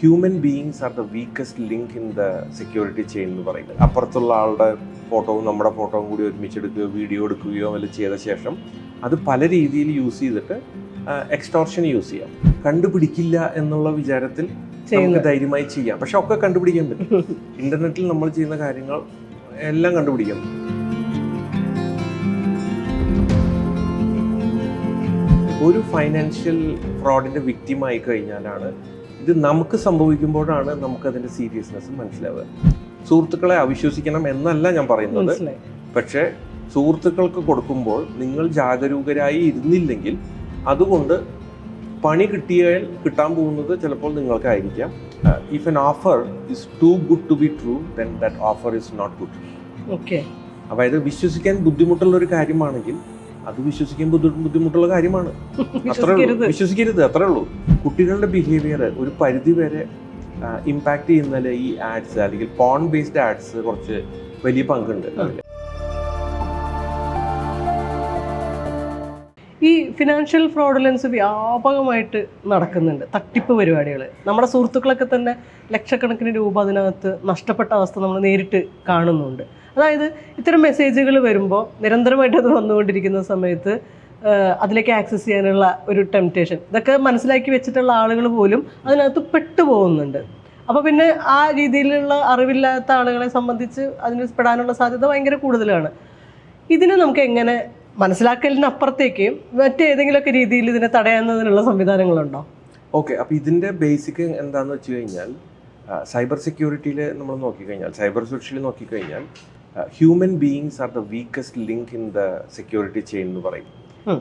Human beings are the weakest link in the security chain എന്ന് പറയുന്നത്. അപ്പുറത്തുള്ള ആളുടെ ഫോട്ടോവും നമ്മുടെ ഫോട്ടോവും കൂടി ഒരുമിച്ചെടുക്കുകയോ വീഡിയോ എടുക്കുകയോ വല്ല ചെയ്ത ശേഷം അത് പല രീതിയിൽ യൂസ് ചെയ്തിട്ട് എക്സ്റ്റോർഷൻ യൂസ് ചെയ്യാം. കണ്ടുപിടിക്കില്ല എന്നുള്ള വിചാരത്തിൽ നമുക്ക് ധൈര്യമായി ചെയ്യാം. പക്ഷെ ഒക്കെ കണ്ടുപിടിക്കാൻ പറ്റും. ഇന്റർനെറ്റിൽ നമ്മൾ ചെയ്യുന്ന കാര്യങ്ങൾ എല്ലാം കണ്ടുപിടിക്കാം. ഒരു ഫൈനാൻഷ്യൽ ഫ്രോഡിന്റെ വിക്റ്റിം ആയി കഴിഞ്ഞാലാണ് ഇത് നമുക്ക് സംഭവിക്കുമ്പോഴാണ് നമുക്ക് അതിന്റെ സീരിയസ്നെസ് മനസ്സിലാവുക. സുഹൃത്തുക്കളെ അവിശ്വസിക്കണം എന്നല്ല ഞാൻ പറയുന്നത്. പക്ഷേ സുഹൃത്തുക്കൾക്ക് കൊടുക്കുമ്പോൾ നിങ്ങൾ ജാഗരൂകരായി ഇരുന്നില്ലെങ്കിൽ അതുകൊണ്ട് പണി കിട്ടിയാൽ കിട്ടാൻ പോകുന്നത് ചിലപ്പോൾ നിങ്ങൾക്കായിരിക്കാം. If an offer is too good to be true then that offer is not good okay അതായത് വിശ്വസിക്കാൻ ബുദ്ധിമുട്ടുള്ള ഒരു കാര്യമാണെങ്കിൽ അത് വിശ്വസിക്കാൻ ബുദ്ധിമുട്ടുള്ള കാര്യമാണ്. അത്രേ ഉള്ളൂ. വിശ്വസിക്കരുത്. വിശ്വസിക്കരുത് അത്രേ ഉള്ളൂ. കുട്ടികളുടെ ബിഹേവിയർ ഒരു പരിധി വരെ ഇമ്പാക്ട് ചെയ്യുന്നതിൽ ഈ ആഡ്സ് അല്ലെങ്കിൽ പോൺ ബേസ്ഡ് ആഡ്സ് കുറച്ച് വലിയ പങ്കുണ്ട്. അതിൽ ഈ ഫിനാൻഷ്യൽ ഫ്രോഡുലൻസ് വ്യാപകമായിട്ട് നടക്കുന്നുണ്ട്. തട്ടിപ്പ് പരിപാടികൾ നമ്മുടെ സുഹൃത്തുക്കളൊക്കെ തന്നെ ലക്ഷക്കണക്കിന് രൂപ അതിനകത്ത് നഷ്ടപ്പെട്ട അവസ്ഥ നമ്മൾ നേരിട്ട് കാണുന്നുണ്ട്. അതായത് ഇത്തരം മെസ്സേജുകൾ വരുമ്പോൾ നിരന്തരമായിട്ട് അത് വന്നുകൊണ്ടിരിക്കുന്ന സമയത്ത് അതിലേക്ക് ആക്സസ് ചെയ്യാനുള്ള ഒരു ടെംപ്റ്റേഷൻ ഇതൊക്കെ മനസ്സിലാക്കി വെച്ചിട്ടുള്ള ആളുകൾ പോലും അതിനകത്ത് പെട്ടുപോകുന്നുണ്ട്. അപ്പോൾ പിന്നെ ആ രീതിയിലുള്ള അറിവില്ലാത്ത ആളുകളെ സംബന്ധിച്ച് അതിന് പെടാനുള്ള സാധ്യത ഭയങ്കര കൂടുതലാണ്. ഇതിനെ നമുക്ക് എങ്ങനെ മനസ്സിലാക്കലിനപ്പുറത്തേക്ക് മറ്റേതെങ്കിലുമൊക്കെ രീതിയിൽ ഇതിനെ തടയുന്നതിനുള്ള സംവിധാനങ്ങളുണ്ടോ? ഓക്കെ അപ്പോൾ ഇതിന്റെ ബേസിക് എന്താണെന്ന് വെച്ച് കഴിഞ്ഞാൽ സൈബർ സെക്യൂരിറ്റിയിൽ നമ്മൾ നോക്കിക്കഴിഞ്ഞാൽ സൈബർ സുരക്ഷയിൽ നോക്കിക്കഴിഞ്ഞാൽ human beings are the weakest link in the security chain എന്ന് പറയും.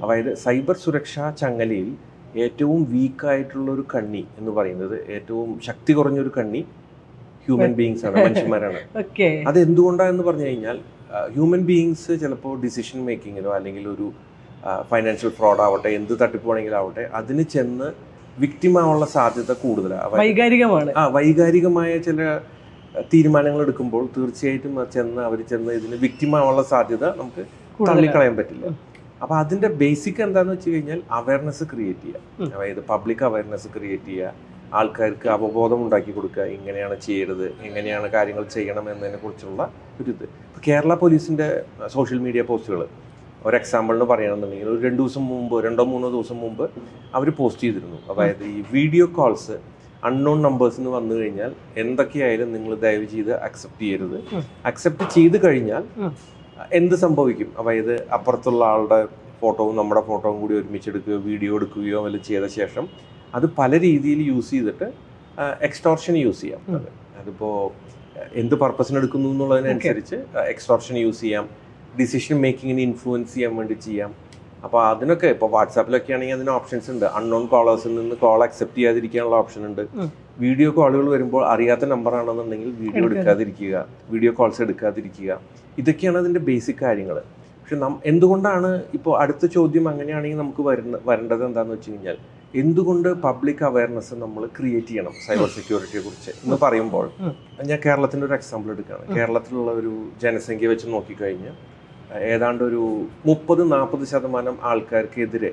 അതായത് സൈബർ സുരക്ഷാ ചങ്ങലയിൽ ഏറ്റവും വീക്കായിട്ടുള്ള ഒരു കണ്ണി എന്ന് പറയുന്നത് ഏറ്റവും ശക്തി കുറഞ്ഞൊരു കണ്ണി ഹ്യൂമൻ ബീയിങ്സ് ആണ് മനുഷ്യന്മാരാണ്. അത് എന്തുകൊണ്ടാണെന്ന് പറഞ്ഞു കഴിഞ്ഞാൽ ഹ്യൂമൻ ബീയിങ്സ് ചിലപ്പോൾ ഡിസിഷൻ മേക്കിങ്ങിനോ അല്ലെങ്കിൽ ഒരു ഫൈനാൻഷ്യൽ ഫ്രോഡ് ആവട്ടെ എന്ത് തട്ടിപ്പാണെങ്കിലും ആവട്ടെ അതിന് ചെന്ന് ആവാനുള്ള സാധ്യത കൂടുതലാണ് വൈകാരികമാണ്. ആ വൈകാരികമായ ചില തീരുമാനങ്ങൾ എടുക്കുമ്പോൾ തീർച്ചയായിട്ടും ചെന്ന് അവർ ചെന്ന് ഇതിന് ആവാനുള്ള സാധ്യത നമുക്ക് തള്ളിക്കളയാൻ പറ്റില്ല. അപ്പൊ അതിന്റെ ബേസിക് എന്താന്ന് വെച്ച് കഴിഞ്ഞാൽ അവയർനെസ് ക്രിയേറ്റ്. ചെയ്യുക അതായത് പബ്ലിക് അവയർനെസ് ക്രിയേറ്റ് ചെയ്യുക ആൾക്കാർക്ക് അവബോധം ഉണ്ടാക്കി കൊടുക്കുക ഇങ്ങനെയാണ് ചെയ്യരുത് എങ്ങനെയാണ് കാര്യങ്ങൾ ചെയ്യണം എന്നതിനെ കുറിച്ചുള്ള ഒരു ഇത്. ഇപ്പോൾ കേരള പോലീസിന്റെ സോഷ്യൽ മീഡിയ പോസ്റ്റുകൾ ഒരു എക്സാമ്പിളിന് പറയണമെന്നുണ്ടെങ്കിൽ ഒരു രണ്ട് ദിവസം മുമ്പ് രണ്ടോ മൂന്നോ ദിവസം മുമ്പ് അവർ പോസ്റ്റ് ചെയ്തിരുന്നു. അതായത് ഈ വീഡിയോ കോൾസ് അൺനോൺ നമ്പേഴ്സ് എന്ന് വന്നു കഴിഞ്ഞാൽ എന്തൊക്കെയായാലും നിങ്ങൾ ദയവ് ചെയ്ത് അക്സെപ്റ്റ് ചെയ്യരുത്. അക്സെപ്റ്റ് ചെയ്ത് കഴിഞ്ഞാൽ എന്ത് സംഭവിക്കും? അതായത് അപ്പുറത്തുള്ള ആളുടെ ഫോട്ടോവും നമ്മുടെ ഫോട്ടോവും കൂടി ഒരുമിച്ചെടുക്കുകയോ വീഡിയോ എടുക്കുകയോ വല്ല ചെയ്ത ശേഷം അത് പല രീതിയിൽ യൂസ് ചെയ്തിട്ട് എക്സ്റ്റോർഷൻ യൂസ് ചെയ്യാം. അതിപ്പോൾ അതിപ്പോ എന്ത് പർപ്പസിന് എടുക്കുന്നു എന്നുള്ളതിനനുസരിച്ച് എക്സ്റ്റോർഷൻ യൂസ് ചെയ്യാം. ഡിസിഷൻ മേക്കിങ്ങിന് ഇൻഫ്ലുവൻസ് ചെയ്യാൻ വേണ്ടി ചെയ്യാം. അപ്പോൾ അതിനൊക്കെ ഇപ്പോൾ വാട്സാപ്പിലൊക്കെ ആണെങ്കിൽ അതിന് ഓപ്ഷൻസ് ഉണ്ട്. അൺനോൺ കോളേഴ്സിൽ നിന്ന് കോൾ അക്സെപ്റ്റ് ചെയ്യാതിരിക്കാനുള്ള ഓപ്ഷൻ ഉണ്ട്. വീഡിയോ കോളുകൾ വരുമ്പോൾ അറിയാത്ത നമ്പർ ആണെന്നുണ്ടെങ്കിൽ വീഡിയോ എടുക്കാതിരിക്കുക. വീഡിയോ കോൾസ് എടുക്കാതിരിക്കുക. ഇതൊക്കെയാണ് അതിന്റെ ബേസിക് കാര്യങ്ങൾ. പക്ഷെ നം എന്തുകൊണ്ടാണ് ഇപ്പോൾ അടുത്ത ചോദ്യം അങ്ങനെയാണെങ്കിൽ നമുക്ക് വരുന്ന വരേണ്ടത് എന്താണെന്ന് വെച്ച് കഴിഞ്ഞാൽ എന്തുകൊണ്ട് പബ്ലിക് അവയർനെസ് നമ്മൾ ക്രിയേറ്റ് ചെയ്യണം സൈബർ സെക്യൂരിറ്റിയെ കുറിച്ച് എന്ന് പറയുമ്പോൾ ഞാൻ കേരളത്തിന്റെ ഒരു എക്സാമ്പിൾ എടുക്കുകയാണ്. കേരളത്തിലുള്ള ഒരു ജനസംഖ്യ വെച്ച് നോക്കിക്കഴിഞ്ഞാൽ ഏതാണ്ട് ഒരു മുപ്പത് നാൽപ്പത് ശതമാനം ആൾക്കാർക്കെതിരെ.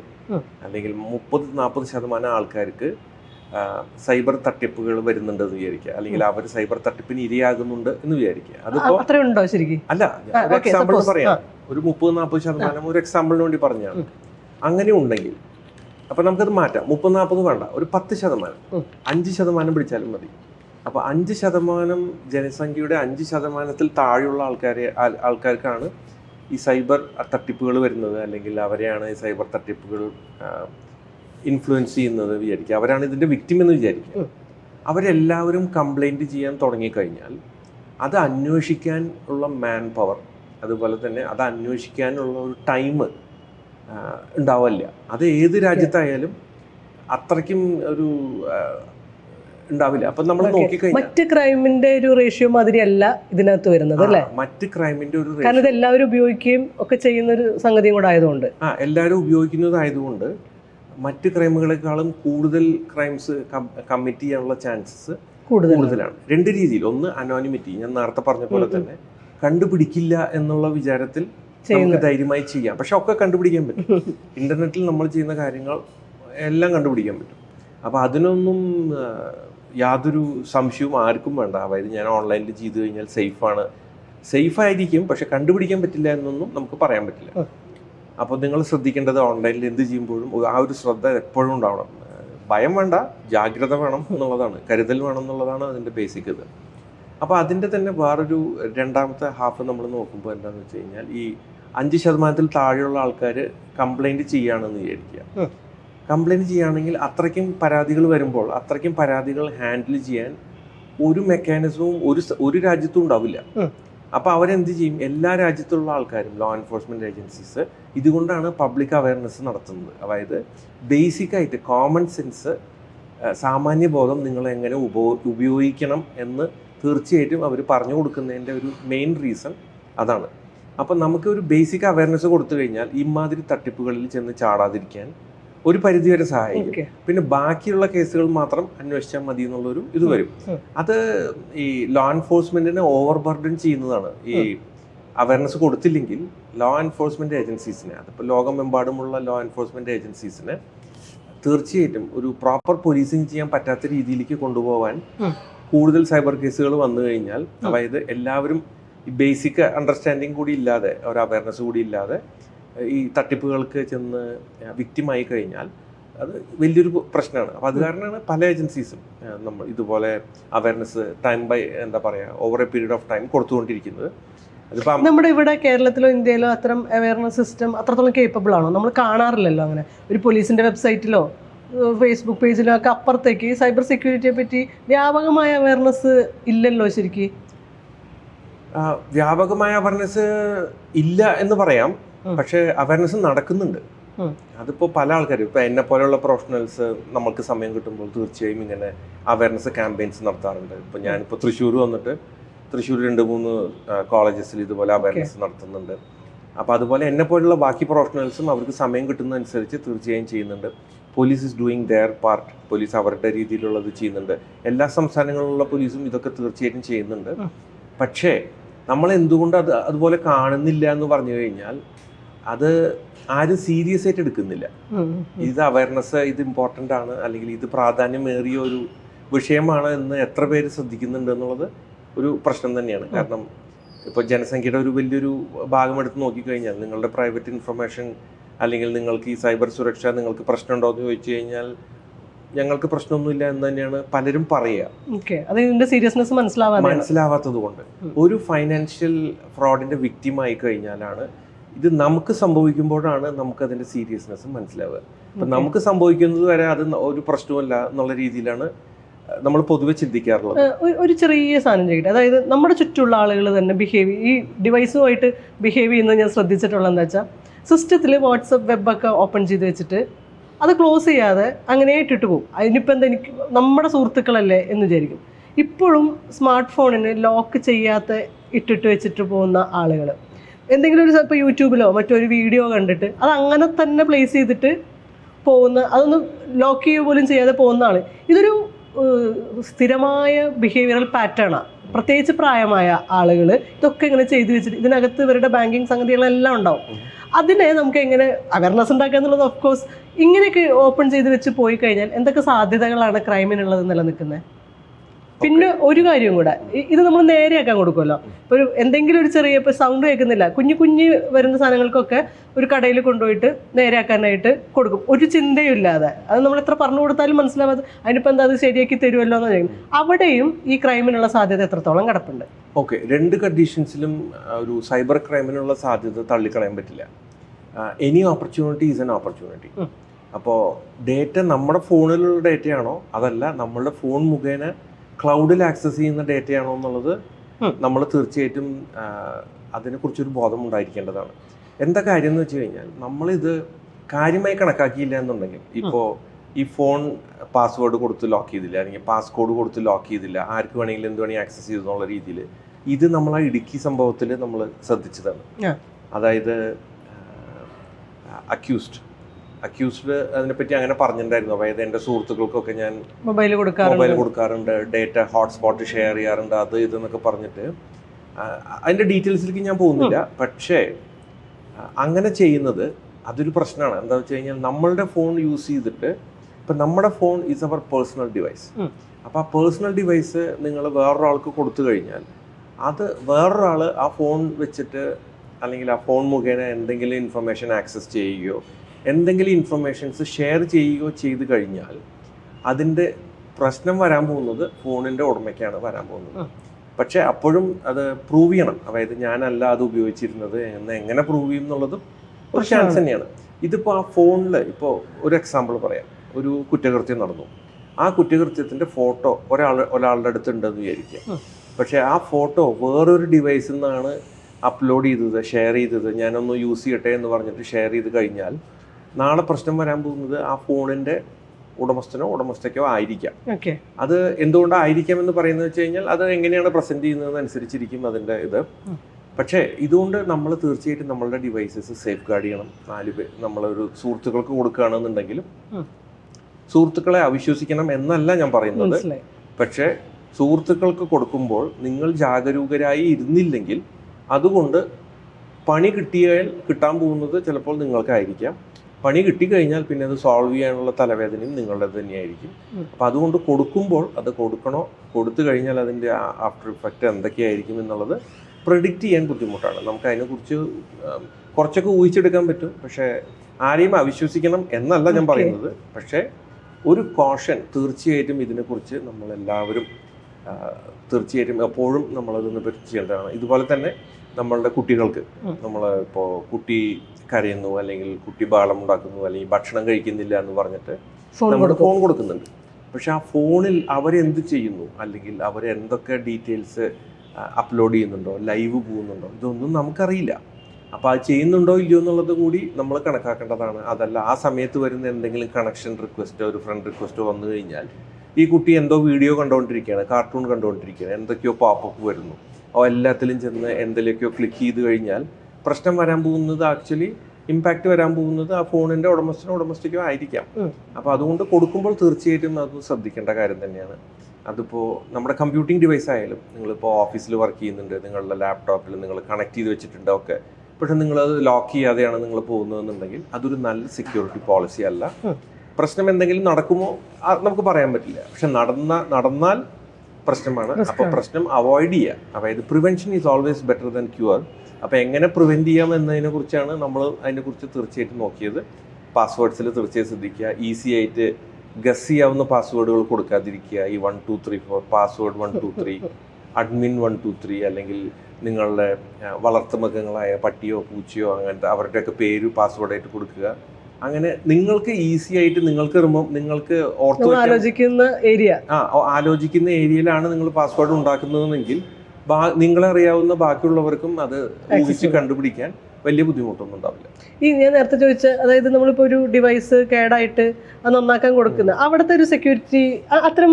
അല്ലെങ്കിൽ മുപ്പത് നാൽപ്പത് ശതമാനം ആൾക്കാർക്ക് സൈബർ തട്ടിപ്പുകൾ വരുന്നുണ്ട് എന്ന് വിചാരിക്കുക. അല്ലെങ്കിൽ അവർ സൈബർ തട്ടിപ്പിന് ഇരയാകുന്നുണ്ട് എന്ന് വിചാരിക്കുക. അതിപ്പോ ശരിക്കും? അല്ല ഒരു എക്സാമ്പിൾ പറയാം. ഒരു മുപ്പത് നാൽപ്പത് ശതമാനം ഒരു എക്സാമ്പിളിന് വേണ്ടി പറഞ്ഞാണ്. അങ്ങനെ ഉണ്ടെങ്കിൽ അപ്പൊ നമുക്കത് മാറ്റാം. മുപ്പത് നാൽപ്പത് വേണ്ട. ഒരു പത്ത് ശതമാനം. അഞ്ച് ശതമാനം പിടിച്ചാലും മതി. അപ്പൊ അഞ്ച് ശതമാനം ജനസംഖ്യയുടെ അഞ്ച് ശതമാനത്തിൽ താഴെയുള്ള ആൾക്കാരെ ആൾക്കാർക്കാണ് ഈ സൈബർ തട്ടിപ്പുകൾ വരുന്നത്. അല്ലെങ്കിൽ അവരെയാണ് ഈ സൈബർ തട്ടിപ്പുകൾ ഇൻഫ്ലുവൻസ് ചെയ്യുന്നത് വിചാരിക്കുക. അവരാണ് ഇതിന്റെ വിക്റ്റിം എന്ന് വിചാരിക്കുക. അവരെല്ലാവരും കംപ്ലൈന്റ് ചെയ്യാൻ തുടങ്ങിക്കഴിഞ്ഞാൽ അത് അന്വേഷിക്കാൻ ഉള്ള മാൻ പവർ അതുപോലെ തന്നെ അത് അന്വേഷിക്കാനുള്ള ഒരു ടൈം ഉണ്ടാവില്ല അത് ഏത് രാജ്യത്തായാലും അത്രയ്ക്കും ഒരു ഉണ്ടാവില്ല. അപ്പൊ നമ്മൾ. നോക്കിക്കഴിഞ്ഞാൽ മറ്റ് ക്രൈമിന്റെ ഒരു റേഷ്യോ മാതിരിയല്ല ഇതിനകത്ത് വരുന്നത് അല്ലേ? മറ്റ് ക്രൈമിന്റെ ഒരു കാരണം ഇത് എല്ലാവരും ഉപയോഗിക്കുകയും ഒക്കെ ചെയ്യുന്ന ഒരു സംഗതിയും കൂടെ ആയതുകൊണ്ട്. ആ എല്ലാവരും ഉപയോഗിക്കുന്നതായതുകൊണ്ട് മറ്റ് ക്രൈമുകളെക്കാളും കൂടുതൽ ക്രൈംസ് കമ്മിറ്റ് ചെയ്യാനുള്ള ചാൻസസ് കൂടുതലാണ്. രണ്ട് രീതിയിൽ. ഒന്ന് അനോണിമിറ്റി ഞാൻ നേരത്തെ പറഞ്ഞ പോലെ. തന്നെ കണ്ടുപിടിക്കില്ല എന്നുള്ള വിചാരത്തിൽ നമുക്ക് ധൈര്യമായി ചെയ്യാം. പക്ഷെ ഒക്കെ കണ്ടുപിടിക്കാൻ പറ്റും. ഇന്റർനെറ്റിൽ നമ്മൾ ചെയ്യുന്ന കാര്യങ്ങൾ എല്ലാം കണ്ടുപിടിക്കാൻ പറ്റും. അപ്പൊ അതിനൊന്നും യാതൊരു സംശയവും ആർക്കും വേണ്ട. അതായത് ഞാൻ ഓൺലൈനിൽ ചെയ്തു കഴിഞ്ഞാൽ സേഫാണ്. സേഫ് ആയിരിക്കും പക്ഷെ കണ്ടുപിടിക്കാൻ പറ്റില്ല എന്നൊന്നും നമുക്ക് പറയാൻ പറ്റില്ല. അപ്പോൾ നിങ്ങൾ ശ്രദ്ധിക്കേണ്ടത് ഓൺലൈനിൽ എന്ത് ചെയ്യുമ്പോഴും ആ ഒരു ശ്രദ്ധ എപ്പോഴും ഉണ്ടാവണം. ഭയം വേണ്ട ജാഗ്രത വേണം എന്നുള്ളതാണ്. കരുതൽ വേണം എന്നുള്ളതാണ് അതിന്റെ ബേസിക് ഇത്. അപ്പോൾ അതിന്റെ തന്നെ വേറൊരു രണ്ടാമത്തെ ഹാഫ് നമ്മൾ നോക്കുമ്പോൾ എന്താണെന്ന് വെച്ച് കഴിഞ്ഞാൽ ഈ അഞ്ച് ശതമാനത്തിൽ താഴെയുള്ള ആൾക്കാർ കംപ്ലൈന്റ് ചെയ്യുകയാണെന്ന് വിചാരിക്കുക. കംപ്ലൈന്റ് ചെയ്യുകയാണെങ്കിൽ അത്രയ്ക്കും പരാതികൾ വരുമ്പോൾ അത്രയ്ക്കും പരാതികൾ ഹാൻഡിൽ ചെയ്യാൻ ഒരു മെക്കാനിസവും ഒരു ഒരു രാജ്യത്തും ഉണ്ടാവില്ല. അപ്പോൾ അവരെന്ത് ചെയ്യും? എല്ലാ രാജ്യത്തുള്ള ആൾക്കാരും ലോ എൻഫോഴ്സ്മെന്റ് ഏജൻസീസ് ഇതുകൊണ്ടാണ് പബ്ലിക് അവയർനെസ് നടത്തുന്നത്. അതായത് ബേസിക്കായിട്ട് കോമൺ സെൻസ് സാമാന്യ ബോധം നിങ്ങൾ എങ്ങനെ ഉപയോ ഉപയോഗിക്കണം എന്ന് തീർച്ചയായിട്ടും അവർ പറഞ്ഞു കൊടുക്കുന്നതിന്റെ ഒരു മെയിൻ റീസൺ അതാണ്. അപ്പം നമുക്ക് ഒരു ബേസിക് അവയർനെസ് കൊടുത്തു കഴിഞ്ഞാൽ ഇമാതിരി തട്ടിപ്പുകളിൽ ചെന്ന് ചാടാതിരിക്കാൻ ഒരു പരിധിവരെ സഹായിക്കും. പിന്നെ ബാക്കിയുള്ള കേസുകൾ മാത്രം അന്വേഷിച്ചാൽ മതി എന്നുള്ളൊരു ഇത് വരും. അത് ഈ ലോ എൻഫോഴ്സ്മെന്റിനെ ഓവർ ബർഡൻ ചെയ്യുന്നതാണ്. ഈ അവയർനെസ് കൊടുത്തില്ലെങ്കിൽ ലോ എൻഫോഴ്സ്മെന്റ് ഏജൻസീസിനെ അതിപ്പോൾ ലോകമെമ്പാടുമുള്ള ലോ എൻഫോഴ്സ്മെന്റ് ഏജൻസീസിനെ തീർച്ചയായിട്ടും ഒരു പ്രോപ്പർ പോലീസിങ് ചെയ്യാൻ പറ്റാത്ത രീതിയിലേക്ക് കൊണ്ടുപോകാൻ കൂടുതൽ സൈബർ കേസുകൾ വന്നു കഴിഞ്ഞാൽ അതായത് എല്ലാവരും ബേസിക് അണ്ടർസ്റ്റാൻഡിങ് കൂടി ഇല്ലാതെ ഒരു അവയർനെസ് കൂടി ഇല്ലാതെ ഈ തട്ടിപ്പുകൾക്ക് ചെന്ന് വിക്റ്റിമായി കഴിഞ്ഞാൽ അത് വലിയൊരു പ്രശ്നമാണ്. അപ്പോൾ അത് കാരണമാണ് പല ഏജൻസീസും നമ്മൾ ഇതുപോലെ അവയർനെസ് ടൈം ബൈ എന്താ പറയുക over a period of time കൊടുത്തുകൊണ്ടിരിക്കുന്നത്. നമ്മുടെ ഇവിടെ കേരളത്തിലോ ഇന്ത്യയിലോ അത്തരം അവയർനെസ് സിസ്റ്റം അത്രത്തോളം കേപ്പബിൾ ആണോ? നമ്മൾ കാണാറില്ലല്ലോ അങ്ങനെ. ഒരു പോലീസിന്റെ വെബ്സൈറ്റിലോ ഫേസ്ബുക്ക് പേജിലോ ഒക്കെ അപ്പുറത്തേക്ക് സൈബർ സെക്യൂരിറ്റിയെ പറ്റി വ്യാപകമായ അവയർനെസ് ഇല്ലല്ലോ ശരിക്ക്? വ്യാപകമായ അവയർനെസ് ഇല്ല എന്ന് പറയാം. പക്ഷെ അവയർനെസ് നടക്കുന്നുണ്ട്. അതിപ്പോ അതിപ്പോൾ പല ആൾക്കാരും ഇപ്പോൾ എന്നെ പോലെയുള്ള പ്രൊഫഷണൽസ് നമുക്ക് സമയം കിട്ടുമ്പോൾ തീർച്ചയായും ഇങ്ങനെ അവയർനെസ് ക്യാമ്പയിൻസ് നടത്താറുണ്ട്. ഇപ്പോൾ ഞാനിപ്പോൾ തൃശ്ശൂർ വന്നിട്ട് തൃശ്ശൂർ രണ്ട് മൂന്ന് കോളേജസിൽ ഇതുപോലെ അവയർനെസ് നടത്തുന്നുണ്ട്. അപ്പോൾ അതുപോലെ എന്നെ പോലുള്ള ബാക്കി പ്രൊഫഷണൽസും അവർക്ക് സമയം കിട്ടുന്നതനുസരിച്ച് തീർച്ചയായും ചെയ്യുന്നുണ്ട്. Police is doing their part police അവരുടെ രീതിയിലുള്ളത് ചെയ്യുന്നുണ്ട്. എല്ലാ സംസ്ഥാനങ്ങളിലുള്ള പോലീസും ഇതൊക്കെ തീർച്ചയായിട്ടും ചെയ്യുന്നുണ്ട്. പക്ഷേ നമ്മൾ എന്തുകൊണ്ട് അത് അതുപോലെ കാണുന്നില്ല എന്ന് പറഞ്ഞു കഴിഞ്ഞാൽ അത് ആരും സീരിയസ് ആയിട്ട് എടുക്കുന്നില്ല. ഇത് അവയർനെസ് ഇത് ഇമ്പോർട്ടന്റ് ആണ് അല്ലെങ്കിൽ ഇത് പ്രാധാന്യമേറിയ ഒരു വിഷയമാണ് എന്ന് എത്ര പേര് ശ്രദ്ധിക്കുന്നുണ്ട് എന്നുള്ളത് ഒരു പ്രശ്നം തന്നെയാണ്. കാരണം ഇപ്പോൾ ജനസംഖ്യയുടെ ഒരു വലിയൊരു ഭാഗം എടുത്ത് നോക്കിക്കഴിഞ്ഞാൽ നിങ്ങളുടെ പ്രൈവറ്റ് ഇൻഫർമേഷൻ അല്ലെങ്കിൽ നിങ്ങൾക്ക് ഈ സൈബർ സുരക്ഷ നിങ്ങൾക്ക് പ്രശ്നമുണ്ടോ എന്ന് ചോദിച്ചു കഴിഞ്ഞാൽ ഞങ്ങൾക്ക് പ്രശ്നമൊന്നുമില്ല എന്ന് തന്നെയാണ് പലരും പറയുക. സീരിയസ്നെസ് മനസ്സിലാവാതെ മനസ്സിലാവാത്തത് കൊണ്ട് ഒരു ഫൈനാൻഷ്യൽ ഫ്രോഡിന്റെ വിക്റ്റിം ആയി കഴിഞ്ഞാലാണ് ഇത് നമുക്ക് സംഭവിക്കുമ്പോഴാണ് നമുക്ക് അതിന്റെ സീരിയസ്നെസ് മനസ്സിലാവുക. അപ്പൊ നമുക്ക് സംഭവിക്കുന്നത് വരെ അത് ഒരു പ്രശ്നമല്ല എന്നുള്ള രീതിയിലാണ് നമ്മൾ പൊതുവെ ചിന്തിക്കാറുള്ളത്. ഒരു- ഒരു ചെറിയ സാധനം ചെയ്യട്ടെ അതായത് നമ്മുടെ ചുറ്റുമുള്ള ആളുകൾ തന്നെ ബിഹേവ് ഈ ഡിവൈസുമായിട്ട് ബിഹേവ് ചെയ്യുന്നത് ഞാൻ ശ്രദ്ധിച്ചിട്ടുള്ളത് എന്താ വെച്ചാൽ സിസ്റ്റത്തിൽ വാട്സപ്പ് വെബൊക്കെ ഓപ്പൺ ചെയ്ത് വെച്ചിട്ട് അത് ക്ലോസ് ചെയ്യാതെ അങ്ങനെ ഇട്ടിട്ട് പോകും. അതിനിപ്പോൾ എന്താ എനിക്ക് നമ്മുടെ സുഹൃത്തുക്കളല്ലേ എന്ന് വിചാരിക്കും. ഇപ്പോഴും സ്മാർട്ട് ഫോണിന് ലോക്ക് ചെയ്യാത്ത ഇട്ടിട്ട് വെച്ചിട്ട് പോകുന്ന ആളുകൾ എന്തെങ്കിലും ഒരു ഇപ്പോൾ യൂട്യൂബിലോ മറ്റൊരു വീഡിയോ കണ്ടിട്ട് അത് അങ്ങനെ തന്നെ പ്ലേസ് ചെയ്തിട്ട് പോകുന്ന അതൊന്നും ലോക്ക് ചെയ്യുക പോലും ചെയ്യാതെ പോകുന്ന ആൾ ഇതൊരു സ്ഥിരമായ ബിഹേവിയറൽ പാറ്റേണാണ് പ്രത്യേകിച്ച് പ്രായമായ ആളുകൾ ഇതൊക്കെ ഇങ്ങനെ ചെയ്തു വെച്ചിട്ട് ഇതിനകത്ത് ഇവരുടെ ബാങ്കിങ് സംഗതികളെല്ലാം ഉണ്ടാവും. അതിനെ നമുക്ക് എങ്ങനെ അവയർനെസ് ഉണ്ടാക്കുക എന്നുള്ളത് ഓഫ് കോഴ്സ് ഇങ്ങനെയൊക്കെ ഓപ്പൺ ചെയ്ത് വെച്ച് പോയി കഴിഞ്ഞാൽ എന്തൊക്കെ സാധ്യതകളാണ് ക്രൈമിനുള്ളത് നിലനിൽക്കുന്നത്? പിന്നെ ഒരു കാര്യം കൂടെ. ഇത് നമ്മൾ നേരെയാക്കാൻ കൊടുക്കുമല്ലോ. ഇപ്പോൾ ഒരു എന്തെങ്കിലും ഒരു ചെറിയ ഇപ്പോൾ സൗണ്ട് കേൾക്കുന്നില്ല. കുഞ്ഞു കുഞ്ഞു വരുന്ന സാധനങ്ങൾക്കൊക്കെ ഒരു കടയിൽ കൊണ്ടുപോയിട്ട് നേരെയാക്കാനായിട്ട് കൊടുക്കും. ഒരു ചിന്തയും ഇല്ലാതെ. അത് നമ്മൾ എത്ര പറഞ്ഞു കൊടുത്താലും മനസ്സിലാവാതെ അതിനിപ്പോ എന്താ അത് ശരിയാക്കി തരുമല്ലോ എന്ന് ചോദിക്കും. അവിടെയും ഈ ക്രൈമിനുള്ള സാധ്യത എത്രത്തോളം കിടപ്പുണ്ട്? ഓക്കെ രണ്ട് കണ്ടീഷൻസിലും ഒരു സൈബർ ക്രൈമിനുള്ള സാധ്യത തള്ളിക്കളയാൻ പറ്റില്ല. Any opportunity is an opportunity. അപ്പോൾ ഡേറ്റ നമ്മുടെ ഫോണിലുള്ള ഡേറ്റയാണോ അതല്ല നമ്മളുടെ ഫോൺ മുഖേന ക്ലൗഡിൽ ആക്സസ് ചെയ്യുന്ന ഡേറ്റയാണോ എന്നുള്ളത് നമ്മൾ തീർച്ചയായിട്ടും അതിനെക്കുറിച്ചൊരു ബോധം ഉണ്ടായിരിക്കേണ്ടതാണ്. എന്താ കാര്യം എന്ന് വെച്ച് കഴിഞ്ഞാൽ നമ്മളിത് കാര്യമായി കണക്കാക്കിയില്ല എന്നുണ്ടെങ്കിൽ ഇപ്പോൾ ഈ ഫോൺ പാസ്വേഡ് കൊടുത്ത് ലോക്ക് ചെയ്തില്ല അല്ലെങ്കിൽ പാസ്കോഡ് കൊടുത്ത് ലോക്ക് ചെയ്തില്ല ആർക്ക് വേണമെങ്കിലും എന്ത് വേണമെങ്കിൽ ആക്സസ് ചെയ്തു എന്നുള്ള രീതിയിൽ ഇത് നമ്മൾ ആ ഇടുക്കി സംഭവത്തിൽ നമ്മൾ ശ്രദ്ധിച്ചതാണ്. അതായത് അക്യൂസ്ഡ് അക്യൂസ്ഡ് അതിനെപ്പറ്റി അങ്ങനെ പറഞ്ഞിട്ടുണ്ടായിരുന്നു. അതായത് എന്റെ സുഹൃത്തുക്കൾക്കൊക്കെ ഞാൻ മൊബൈൽ മൊബൈൽ കൊടുക്കാറുണ്ട് കൊടുക്കാറുണ്ട്. ഡേറ്റ ഹോട്ട്സ്പോട്ട് ഷെയർ ചെയ്യാറുണ്ട്. അത് ഇതെന്നൊക്കെ പറഞ്ഞിട്ട്. അതിന്റെ അതിന്റെ ഡീറ്റെയിൽസിലേക്ക് ഞാൻ പോകുന്നില്ല. പക്ഷേ അങ്ങനെ ചെയ്യുന്നത് അതൊരു പ്രശ്നമാണ്. എന്താ വെച്ച് കഴിഞ്ഞാൽ നമ്മളുടെ ഫോൺ യൂസ് ചെയ്തിട്ട് ഇപ്പം നമ്മുടെ phone is our personal device അപ്പൊ അപ്പോൾ ആ പേഴ്സണൽ ഡിവൈസ് നിങ്ങൾ വേറൊരാൾക്ക് കൊടുത്തു കഴിഞ്ഞാൽ അത് വേറൊരാൾ ആ ഫോൺ വെച്ചിട്ട് അല്ലെങ്കിൽ ആ ഫോൺ മുഖേന എന്തെങ്കിലും ഇൻഫർമേഷൻ ആക്സസ് ചെയ്യുകയോ എന്തെങ്കിലും ഇൻഫർമേഷൻസ് ഷെയർ ചെയ്യുകയോ ചെയ്ത് കഴിഞ്ഞാൽ അതിന്റെ പ്രശ്നം വരാൻ പോകുന്നത് ഫോണിന്റെ ഉടമയ്ക്കാണ് വരാൻ പോകുന്നത്. പക്ഷെ അപ്പോഴും അത് പ്രൂവ് ചെയ്യണം. അതായത് ഞാനല്ല അത് ഉപയോഗിച്ചിരുന്നത് എന്ന് എങ്ങനെ പ്രൂവ് ചെയ്യും എന്നുള്ളതും ഒരു ചാൻസ് തന്നെയാണ്. ഇതിപ്പോൾ ആ ഫോണിൽ ഇപ്പോൾ ഒരു എക്സാമ്പിൾ പറയാം. ഒരു കുറ്റകൃത്യം നടന്നു. ആ കുറ്റകൃത്യത്തിന്റെ ഫോട്ടോ ഒരാൾ ഒരാളുടെ അടുത്തുണ്ടെന്ന് വിചാരിക്കുക. പക്ഷേ ആ ഫോട്ടോ വേറൊരു ഡിവൈസിൽ നിന്നാണ് അപ്ലോഡ് ചെയ്തത് ഷെയർ ചെയ്തത്. ഞാനൊന്ന് യൂസ് ചെയ്യട്ടെ എന്ന് പറഞ്ഞിട്ട് ഷെയർ ചെയ്ത് കഴിഞ്ഞാൽ നാളെ പ്രശ്നം വരാൻ പോകുന്നത് ആ ഫോണിന്റെ ഉടമസ്ഥനോ ഉടമസ്ഥയ്ക്കോ ആയിരിക്കാം. അത് എന്തുകൊണ്ടായിരിക്കാം എന്ന് പറയുന്നത് വെച്ച് കഴിഞ്ഞാൽ അത് എങ്ങനെയാണ് പ്രസന്റ് ചെയ്യുന്നത് അനുസരിച്ചിരിക്കും അതിന്റെ ഇത്. പക്ഷേ ഇതുകൊണ്ട് നമ്മൾ തീർച്ചയായിട്ടും നമ്മളുടെ ഡിവൈസസ് സേഫ് ഗാർഡ് ചെയ്യണം. നാല് പേർ നമ്മളൊരു സുഹൃത്തുക്കൾക്ക് കൊടുക്കുകയാണെന്നുണ്ടെങ്കിലും. സുഹൃത്തുക്കളെ അവിശ്വസിക്കണം എന്നല്ല ഞാൻ പറയുന്നത്. പക്ഷേ സുഹൃത്തുക്കൾക്ക് കൊടുക്കുമ്പോൾ നിങ്ങൾ ജാഗരൂകരായി ഇരുന്നില്ലെങ്കിൽ അതുകൊണ്ട് പണി കിട്ടിയാൽ കിട്ടാൻ പോകുന്നത് ചിലപ്പോൾ നിങ്ങൾക്കായിരിക്കാം. പണി കിട്ടിക്കഴിഞ്ഞാൽ പിന്നെ അത് സോൾവ് ചെയ്യാനുള്ള തലവേദനയും നിങ്ങളുടെ തന്നെയായിരിക്കും. അപ്പം അതുകൊണ്ട് കൊടുക്കുമ്പോൾ അത് കൊടുക്കണോ കൊടുത്തു കഴിഞ്ഞാൽ അതിന്റെ ആഫ്റ്റർ ഇഫക്റ്റ് എന്തൊക്കെയായിരിക്കും എന്നുള്ളത് പ്രഡിക്റ്റ് ചെയ്യാൻ ബുദ്ധിമുട്ടാണ്. നമുക്ക് അതിനെക്കുറിച്ച് കുറച്ചൊക്കെ ഊഹിച്ചെടുക്കാൻ പറ്റും. പക്ഷേ ആരെയും അവിശ്വസിക്കണം എന്നല്ല ഞാൻ പറയുന്നത്. പക്ഷേ ഒരു കോഷൻ തീർച്ചയായിട്ടും ഇതിനെക്കുറിച്ച് നമ്മളെല്ലാവരും തീർച്ചയായിട്ടും എപ്പോഴും നമ്മളതിനെ പറ്റി ചെയ്യേണ്ടതാണ് ഇതുപോലെ തന്നെ നമ്മളുടെ കുട്ടികൾക്ക്. നമ്മളെ നമ്മൾ ഇപ്പോൾ കുട്ടി കരയുന്നു അല്ലെങ്കിൽ കുട്ടി ബഹളം ഉണ്ടാക്കുന്നു അല്ലെങ്കിൽ ഭക്ഷണം കഴിക്കുന്നില്ല എന്ന് പറഞ്ഞിട്ട് നമ്മൾ കൊടുക്കും. ഫോൺ കൊടുക്കുന്നുണ്ട്. പക്ഷെ ആ ഫോണിൽ അവരെന്ത് ചെയ്യുന്നു? അല്ലെങ്കിൽ അവർ എന്തൊക്കെ ഡീറ്റെയിൽസ് അപ്ലോഡ് ചെയ്യുന്നുണ്ടോ? ലൈവ് പോകുന്നുണ്ടോ? ഇതൊന്നും നമുക്കറിയില്ല. അപ്പോൾ അത് ചെയ്യുന്നുണ്ടോ ഇല്ലയോ എന്നുള്ളത് കൂടി നമ്മൾ കണക്കാക്കേണ്ടതാണ്. അതല്ല ആ സമയത്ത് വരുന്ന എന്തെങ്കിലും കണക്ഷൻ റിക്വസ്റ്റോ ഒരു ഫ്രണ്ട് റിക്വസ്റ്റോ വന്നു കഴിഞ്ഞാൽ ഈ കുട്ടി എന്തോ വീഡിയോ കണ്ടുകൊണ്ടിരിക്കുകയാണ് കാർട്ടൂൺ കണ്ടുകൊണ്ടിരിക്കുകയാണ് എന്തൊക്കെയോ പാപ്പൊക്കെ വരുന്നു. എല്ലാത്തിലും ചെന്ന് എന്തിലേക്കോ ക്ലിക്ക് ചെയ്ത് കഴിഞ്ഞാൽ പ്രശ്നം വരാൻ പോകുന്നത് ആക്ച്വലി ഇമ്പാക്റ്റ് വരാൻ പോകുന്നത് ആ ഫോണിന്റെ ഉടമസ്ഥനോ ഉടമസ്ഥയ്ക്കോ ആയിരിക്കാം. അപ്പോൾ അതുകൊണ്ട് കൊടുക്കുമ്പോൾ തീർച്ചയായിട്ടും അത് ശ്രദ്ധിക്കേണ്ട കാര്യം തന്നെയാണ്. അതിപ്പോൾ നമ്മുടെ കമ്പ്യൂട്ടിംഗ് ഡിവൈസ് ആയാലും നിങ്ങളിപ്പോൾ ഓഫീസിൽ വർക്ക് ചെയ്യുന്നുണ്ട് നിങ്ങളുടെ ലാപ്ടോപ്പിൽ നിങ്ങൾ കണക്ട് ചെയ്ത് വെച്ചിട്ടുണ്ട് ഒക്കെ. പക്ഷെ നിങ്ങളത് ലോക്ക് ചെയ്യാതെയാണ് നിങ്ങൾ പോകുന്നതെന്നുണ്ടെങ്കിൽ അതൊരു നല്ല സെക്യൂരിറ്റി പോളിസി അല്ല. പ്രശ്നം എന്തെങ്കിലും നടക്കുമോ? നമുക്ക് പറയാൻ പറ്റില്ല. പക്ഷെ നടന്ന നടന്നാൽ പ്രശ്നമാണ്. അപ്പൊ അപ്പോൾ പ്രശ്നം അവോയ്ഡ് ചെയ്യുക. അതായത് prevention is always better than cure അപ്പോൾ എങ്ങനെ പ്രിവെന്റ് ചെയ്യാം എന്നതിനെ കുറിച്ചാണ് നമ്മൾ അതിനെക്കുറിച്ച് തീർച്ചയായിട്ടും നോക്കിയത്. പാസ്വേഡ്സിൽ തീർച്ചയായും ശ്രദ്ധിക്കുക. ഈസി ആയിട്ട് ഗസ് ചെയ്യാവുന്ന പാസ്വേഡുകൾ കൊടുക്കാതിരിക്കുക. ഈ one two three four password one two three admin one two three അല്ലെങ്കിൽ നിങ്ങളുടെ വളർത്തുമൃഗങ്ങളായ പട്ടിയോ പൂച്ചയോ അങ്ങനത്തെ അവരുടെയൊക്കെ പേര് പാസ്വേഡായിട്ട് കൊടുക്കുക. അങ്ങനെ നിങ്ങൾക്ക് ഈസി ആയിട്ട് നിങ്ങൾക്ക് നിങ്ങൾക്ക് ഓർത്ത് ആലോചിക്കുന്ന ഏരിയ ആ ആലോചിക്കുന്ന ഏരിയയിലാണ് നിങ്ങൾ പാസ്വേഡ് ഉണ്ടാക്കുന്നതെങ്കിൽ ബാ- നിങ്ങളെ അറിയാവുന്ന ബാക്കിയുള്ളവർക്കും അത് ഊഹിച്ച് കണ്ടുപിടിക്കാൻ വലിയ ബുദ്ധിമുട്ടൊന്നും ഉണ്ടാവില്ല. ഈ ഞാൻ നേരത്തെ ചോദിച്ച അതായത് നമ്മളിപ്പോൾ ഒരു ഡിവൈസ് കേടായിട്ട് അത് നന്നാക്കാൻ കൊടുക്കുന്ന അവിടുത്തെ ഒരു സെക്യൂരിറ്റി അത്തരം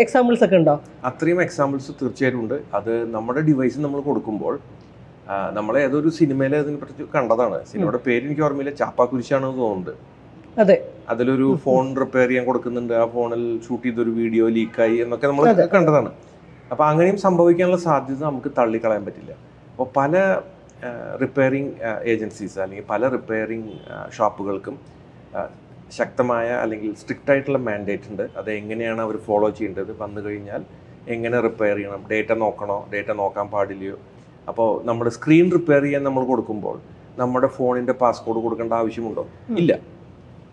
എക്സാമ്പിൾസ് ഒക്കെ ഉണ്ടോ? അത്രയും എക്സാമ്പിൾസ് തീർച്ചയായിട്ടും ഉണ്ട്. അത് നമ്മുടെ ഡിവൈസ് നമ്മൾ കൊടുക്കുമ്പോൾ ആ, നമ്മളെ ഏതൊരു സിനിമയിലെ അതിനെ പറ്റി കണ്ടതാണ്. സിനിമയുടെ പേര് എനിക്ക് ഓർമ്മയില്ല. ചാപ്പാക്കുരിശാണെന്ന് തോന്നുന്നുണ്ട്. അതെ. അതിലൊരു ഫോൺ റിപ്പയർ ചെയ്യാൻ കൊടുക്കുന്നുണ്ട്. ആ ഫോണിൽ ഷൂട്ട് ചെയ്തൊരു വീഡിയോ ലീക്കായി എന്നൊക്കെ നമ്മൾ കണ്ടതാണ്. അപ്പോൾ അങ്ങനെയും സംഭവിക്കാനുള്ള സാധ്യത നമുക്ക് തള്ളിക്കളയാൻ പറ്റില്ല. അപ്പോൾ പല റിപ്പയറിംഗ് ഏജൻസീസ് അല്ലെങ്കിൽ പല റിപ്പയറിംഗ് ഷോപ്പുകൾക്കും ശക്തമായ അല്ലെങ്കിൽ സ്ട്രിക്റ്റ് ആയിട്ടുള്ള മാൻഡേറ്റ് ഉണ്ട്. അത് എങ്ങനെയാണ് അവർ ഫോളോ ചെയ്യേണ്ടത്? വന്നു കഴിഞ്ഞാൽ എങ്ങനെ റിപ്പയർ ചെയ്യണം? ഡേറ്റ നോക്കണോ? ഡേറ്റ നോക്കാൻ പാടില്ലയോ? അപ്പോൾ നമ്മൾ സ്ക്രീൻ റിപ്പയർ ചെയ്യാൻ നമ്മൾ കൊടുക്കുമ്പോൾ നമ്മുടെ ഫോണിന്റെ പാസ്കോഡ് കൊടുക്കേണ്ട ആവശ്യമുണ്ടോ? ഇല്ല.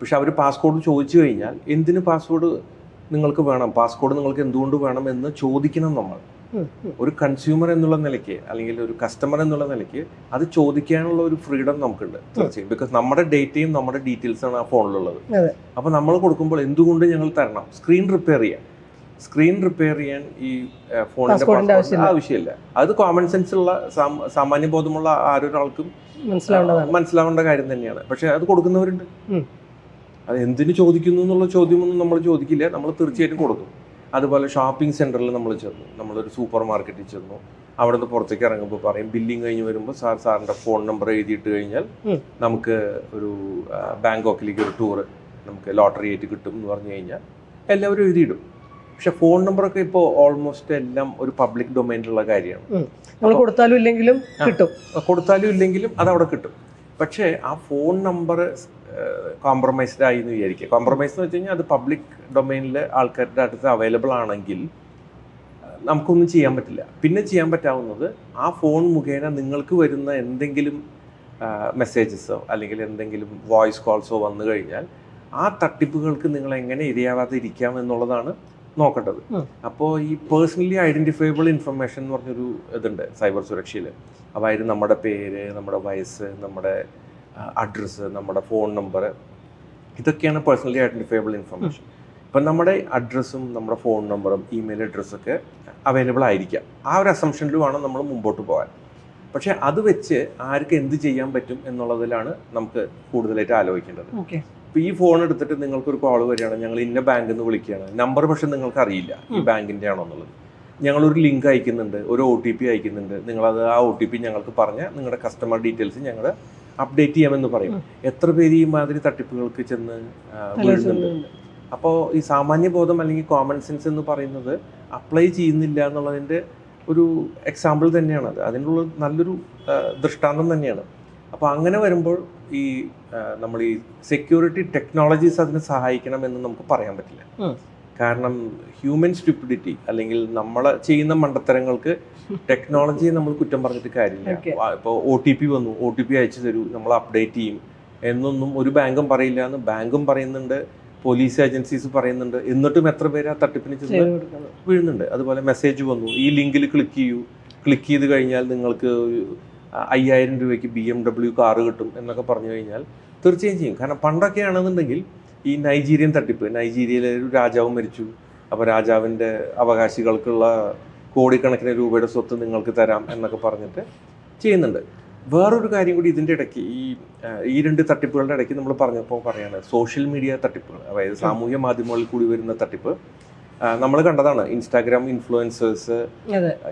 പക്ഷെ അവർ പാസ്കോഡ് ചോദിച്ചു കഴിഞ്ഞാൽ എന്തിന് പാസ്വേഡ് നിങ്ങൾക്ക് വേണം? പാസ്കോഡ് നിങ്ങൾക്ക് എന്തുകൊണ്ട് വേണം എന്ന് ചോദിക്കണം നമ്മൾ. ഒരു കൺസ്യൂമർ എന്നുള്ള നിലയ്ക്ക് അല്ലെങ്കിൽ ഒരു കസ്റ്റമർ എന്നുള്ള നിലയ്ക്ക് അത് ചോദിക്കാനുള്ള ഒരു ഫ്രീഡം നമുക്കുണ്ട്. തീർച്ചയായും. ബിക്കോസ് നമ്മുടെ ഡേറ്റയും നമ്മുടെ ഡീറ്റെയിൽസാണ് ആ ഫോണിലുള്ളത് അപ്പൊ നമ്മൾ കൊടുക്കുമ്പോൾ എന്തുകൊണ്ട് ഞങ്ങൾ തരണം? സ്ക്രീൻ റിപ്പയർ ചെയ്യാൻ. സ്ക്രീൻ റിപ്പയർ ചെയ്യാൻ ഈ ഫോണിന്റെ ആവശ്യമില്ല. അത് കോമൺ സെൻസ് ഉള്ള സാം- സാമാന്യ ബോധമുള്ള ആരൊരാൾക്കും മനസ്സിലാവേണ്ട കാര്യം തന്നെയാണ്. പക്ഷെ അത് കൊടുക്കുന്നവരുണ്ട്. അത് എന്തിനു ചോദിക്കുന്നു എന്നുള്ള ചോദ്യമൊന്നും നമ്മൾ ചോദിക്കില്ല. നമ്മൾ തീർച്ചയായിട്ടും കൊടുക്കും. അതുപോലെ ഷോപ്പിംഗ് സെന്ററിൽ നമ്മൾ ചെന്നു. നമ്മളൊരു സൂപ്പർ മാർക്കറ്റിൽ ചെന്നു. അവിടെ നിന്ന് പുറത്തേക്ക് ഇറങ്ങുമ്പോൾ പറയും ബില്ലിംഗ് കഴിഞ്ഞ് വരുമ്പോൾ സാർ സാറിന്റെ ഫോൺ നമ്പർ എഴുതിയിട്ട് കഴിഞ്ഞാൽ നമുക്ക് ഒരു ബാങ്കോക്കിലേക്ക് ഒരു ടൂറ് നമുക്ക് ലോട്ടറി ആയിട്ട് കിട്ടും എന്ന് പറഞ്ഞു കഴിഞ്ഞാൽ എല്ലാവരും എഴുതിയിടും. പക്ഷെ ഫോൺ നമ്പറൊക്കെ ഇപ്പോൾ ഓൾമോസ്റ്റ് എല്ലാം ഒരു പബ്ലിക് ഡൊമൈനിലുള്ള കാര്യമാണ്. നമ്മൾ കൊടുത്താലും ഇല്ലെങ്കിലും കിട്ടും. കൊടുത്താലും ഇല്ലെങ്കിലും അത് അവിടെ കിട്ടും. പക്ഷേ ആ ഫോൺ നമ്പർ കോംപ്രമൈസ്ഡ് ആയി എന്ന് വിചാരിക്കുക. കോംപ്രമൈസ് എന്ന് വെച്ച് കഴിഞ്ഞാൽ അത് പബ്ലിക് ഡൊമൈനിൽ ആൾക്കാരുടെ അടുത്ത് അവൈലബിൾ ആണെങ്കിൽ നമുക്കൊന്നും ചെയ്യാൻ പറ്റില്ല. പിന്നെ ചെയ്യാൻ പറ്റാവുന്നത് ആ ഫോൺ മുഖേന നിങ്ങൾക്ക് വരുന്ന എന്തെങ്കിലും മെസ്സേജസോ അല്ലെങ്കിൽ എന്തെങ്കിലും വോയിസ് കോൾസോ വന്നു കഴിഞ്ഞാൽ ആ തട്ടിപ്പുകൾക്ക് നിങ്ങൾ എങ്ങനെ ഇരയാവാതെ ഇരിക്കാം എന്നുള്ളതാണ് നോക്കേണ്ടത്. അപ്പോൾ ഈ പേഴ്സണലി ഐഡന്റിഫയബിൾ ഇൻഫർമേഷൻ എന്ന് പറഞ്ഞൊരു ഇതുണ്ട് സൈബർ സുരക്ഷയിൽ. അതായത് നമ്മുടെ പേര് നമ്മുടെ വയസ്സ് നമ്മുടെ അഡ്രസ്സ് നമ്മുടെ ഫോൺ നമ്പർ ഇതൊക്കെയാണ് പേഴ്സണലി ഐഡന്റിഫയബിൾ ഇൻഫർമേഷൻ. ഇപ്പം നമ്മുടെ അഡ്രസ്സും നമ്മുടെ ഫോൺ നമ്പറും ഇമെയിൽ അഡ്രസ്സൊക്കെ അവൈലബിൾ ആയിരിക്കാം. ആ ഒരു അസംഷനിലുമാണ് നമ്മൾ മുമ്പോട്ട് പോകാൻ. പക്ഷേ അത് വെച്ച് ആർക്ക് എന്ത് ചെയ്യാൻ പറ്റും എന്നുള്ളതിലാണ് നമുക്ക് കൂടുതലായിട്ട് ആലോചിക്കേണ്ടത്. ഓക്കെ. ഇപ്പോൾ ഈ ഫോൺ എടുത്തിട്ട് നിങ്ങൾക്കൊരു കോൾ വരികയാണ് ഞങ്ങൾ ഇന്ന ബാങ്കിൽ നിന്ന് വിളിക്കുകയാണ്. നമ്പർ പക്ഷെ നിങ്ങൾക്ക് അറിയില്ല ഈ ബാങ്കിന്റെ ബാങ്കിന്റെ ആണോ എന്നുള്ളത്. ഞങ്ങളൊരു ലിങ്ക് അയക്കുന്നുണ്ട് ഒരു ഒ ടി പി അയക്കുന്നുണ്ട്. നിങ്ങളത് ആ ഒ ടി പി ഞങ്ങൾക്ക് പറഞ്ഞ നിങ്ങളുടെ കസ്റ്റമർ ഡീറ്റെയിൽസ് ഞങ്ങൾ അപ്ഡേറ്റ് ചെയ്യാമെന്ന് പറയും. എത്ര പേര് ഈ മാതിരി തട്ടിപ്പുകൾക്ക് ചെന്ന് വീഴുന്നുണ്ട്? അപ്പോൾ ഈ സാമാന്യ ബോധം അല്ലെങ്കിൽ കോമൺ സെൻസ് എന്ന് പറയുന്നത് അപ്ലൈ ചെയ്യുന്നില്ല എന്നുള്ളതിന്റെ ഒരു എക്സാമ്പിൾ തന്നെയാണ് അത് അതിനുള്ള നല്ലൊരു ദൃഷ്ടാന്തം തന്നെയാണ്. അപ്പോൾ അങ്ങനെ വരുമ്പോൾ ഈ നമ്മൾ ഈ സെക്യൂരിറ്റി ടെക്നോളജീസ് അതിനെ സഹായിക്കണം എന്ന് നമുക്ക് പറയാൻ പറ്റില്ല. കാരണം ഹ്യൂമൻ സ്റ്റുപ്പിഡിറ്റി അല്ലെങ്കിൽ നമ്മൾ ചെയ്യുന്ന മണ്ടത്തരങ്ങൾക്ക് ടെക്നോളജിയെ നമ്മൾ കുറ്റം പറഞ്ഞിട്ട് കാര്യമില്ല. ഇപ്പോൾ ഒ ടി പി വന്നു. ഒ ടി പി അയച്ചു തരൂ. നമ്മൾ അപ്ഡേറ്റ് ചെയ്യും. എന്നൊന്നും ഒരു ബാങ്കും പറയില്ല എന്ന് ബാങ്കും പറയുന്നുണ്ട്. പോലീസ് ഏജൻസീസ് പറയുന്നുണ്ട്. എന്നിട്ടും എത്ര പേര് ആ തട്ടിപ്പിന് ചെന്ന് വീഴുന്നുണ്ട്. അതുപോലെ മെസ്സേജ് വന്നു. ഈ ലിങ്കിൽ ക്ലിക്ക് ചെയ്യൂ. ക്ലിക്ക് ചെയ്ത് കഴിഞ്ഞാൽ നിങ്ങൾക്ക് അയ്യായിരം രൂപയ്ക്ക് ബി എം ഡബ്ല്യു കാറ് കിട്ടും എന്നൊക്കെ പറഞ്ഞു കഴിഞ്ഞാൽ തീർച്ചയായും ചെയ്യും. കാരണം പണ്ടൊക്കെ ആണെന്നുണ്ടെങ്കിൽ ഈ നൈജീരിയൻ തട്ടിപ്പ് നൈജീരിയയിലെ ഒരു രാജാവ് മരിച്ചു. അപ്പോൾ രാജാവിന്റെ അവകാശികൾക്കുള്ള കോടിക്കണക്കിന് രൂപയുടെ സ്വത്ത് നിങ്ങൾക്ക് തരാം എന്നൊക്കെ പറഞ്ഞിട്ട് ചെയ്യുന്നുണ്ട്. വേറൊരു കാര്യം കൂടി ഇതിന്റെ ഇടയ്ക്ക് ഈ ഈ രണ്ട് തട്ടിപ്പുകളുടെ ഇടയ്ക്ക് നമ്മൾ പറഞ്ഞപ്പോൾ പറയാണ് സോഷ്യൽ മീഡിയ തട്ടിപ്പുകൾ അതായത് സാമൂഹ്യ മാധ്യമങ്ങളിൽ കൂടി വരുന്ന തട്ടിപ്പ് നമ്മൾ കണ്ടതാണ് ഇൻസ്റ്റാഗ്രാം ഇൻഫ്ലുവൻസേഴ്സ്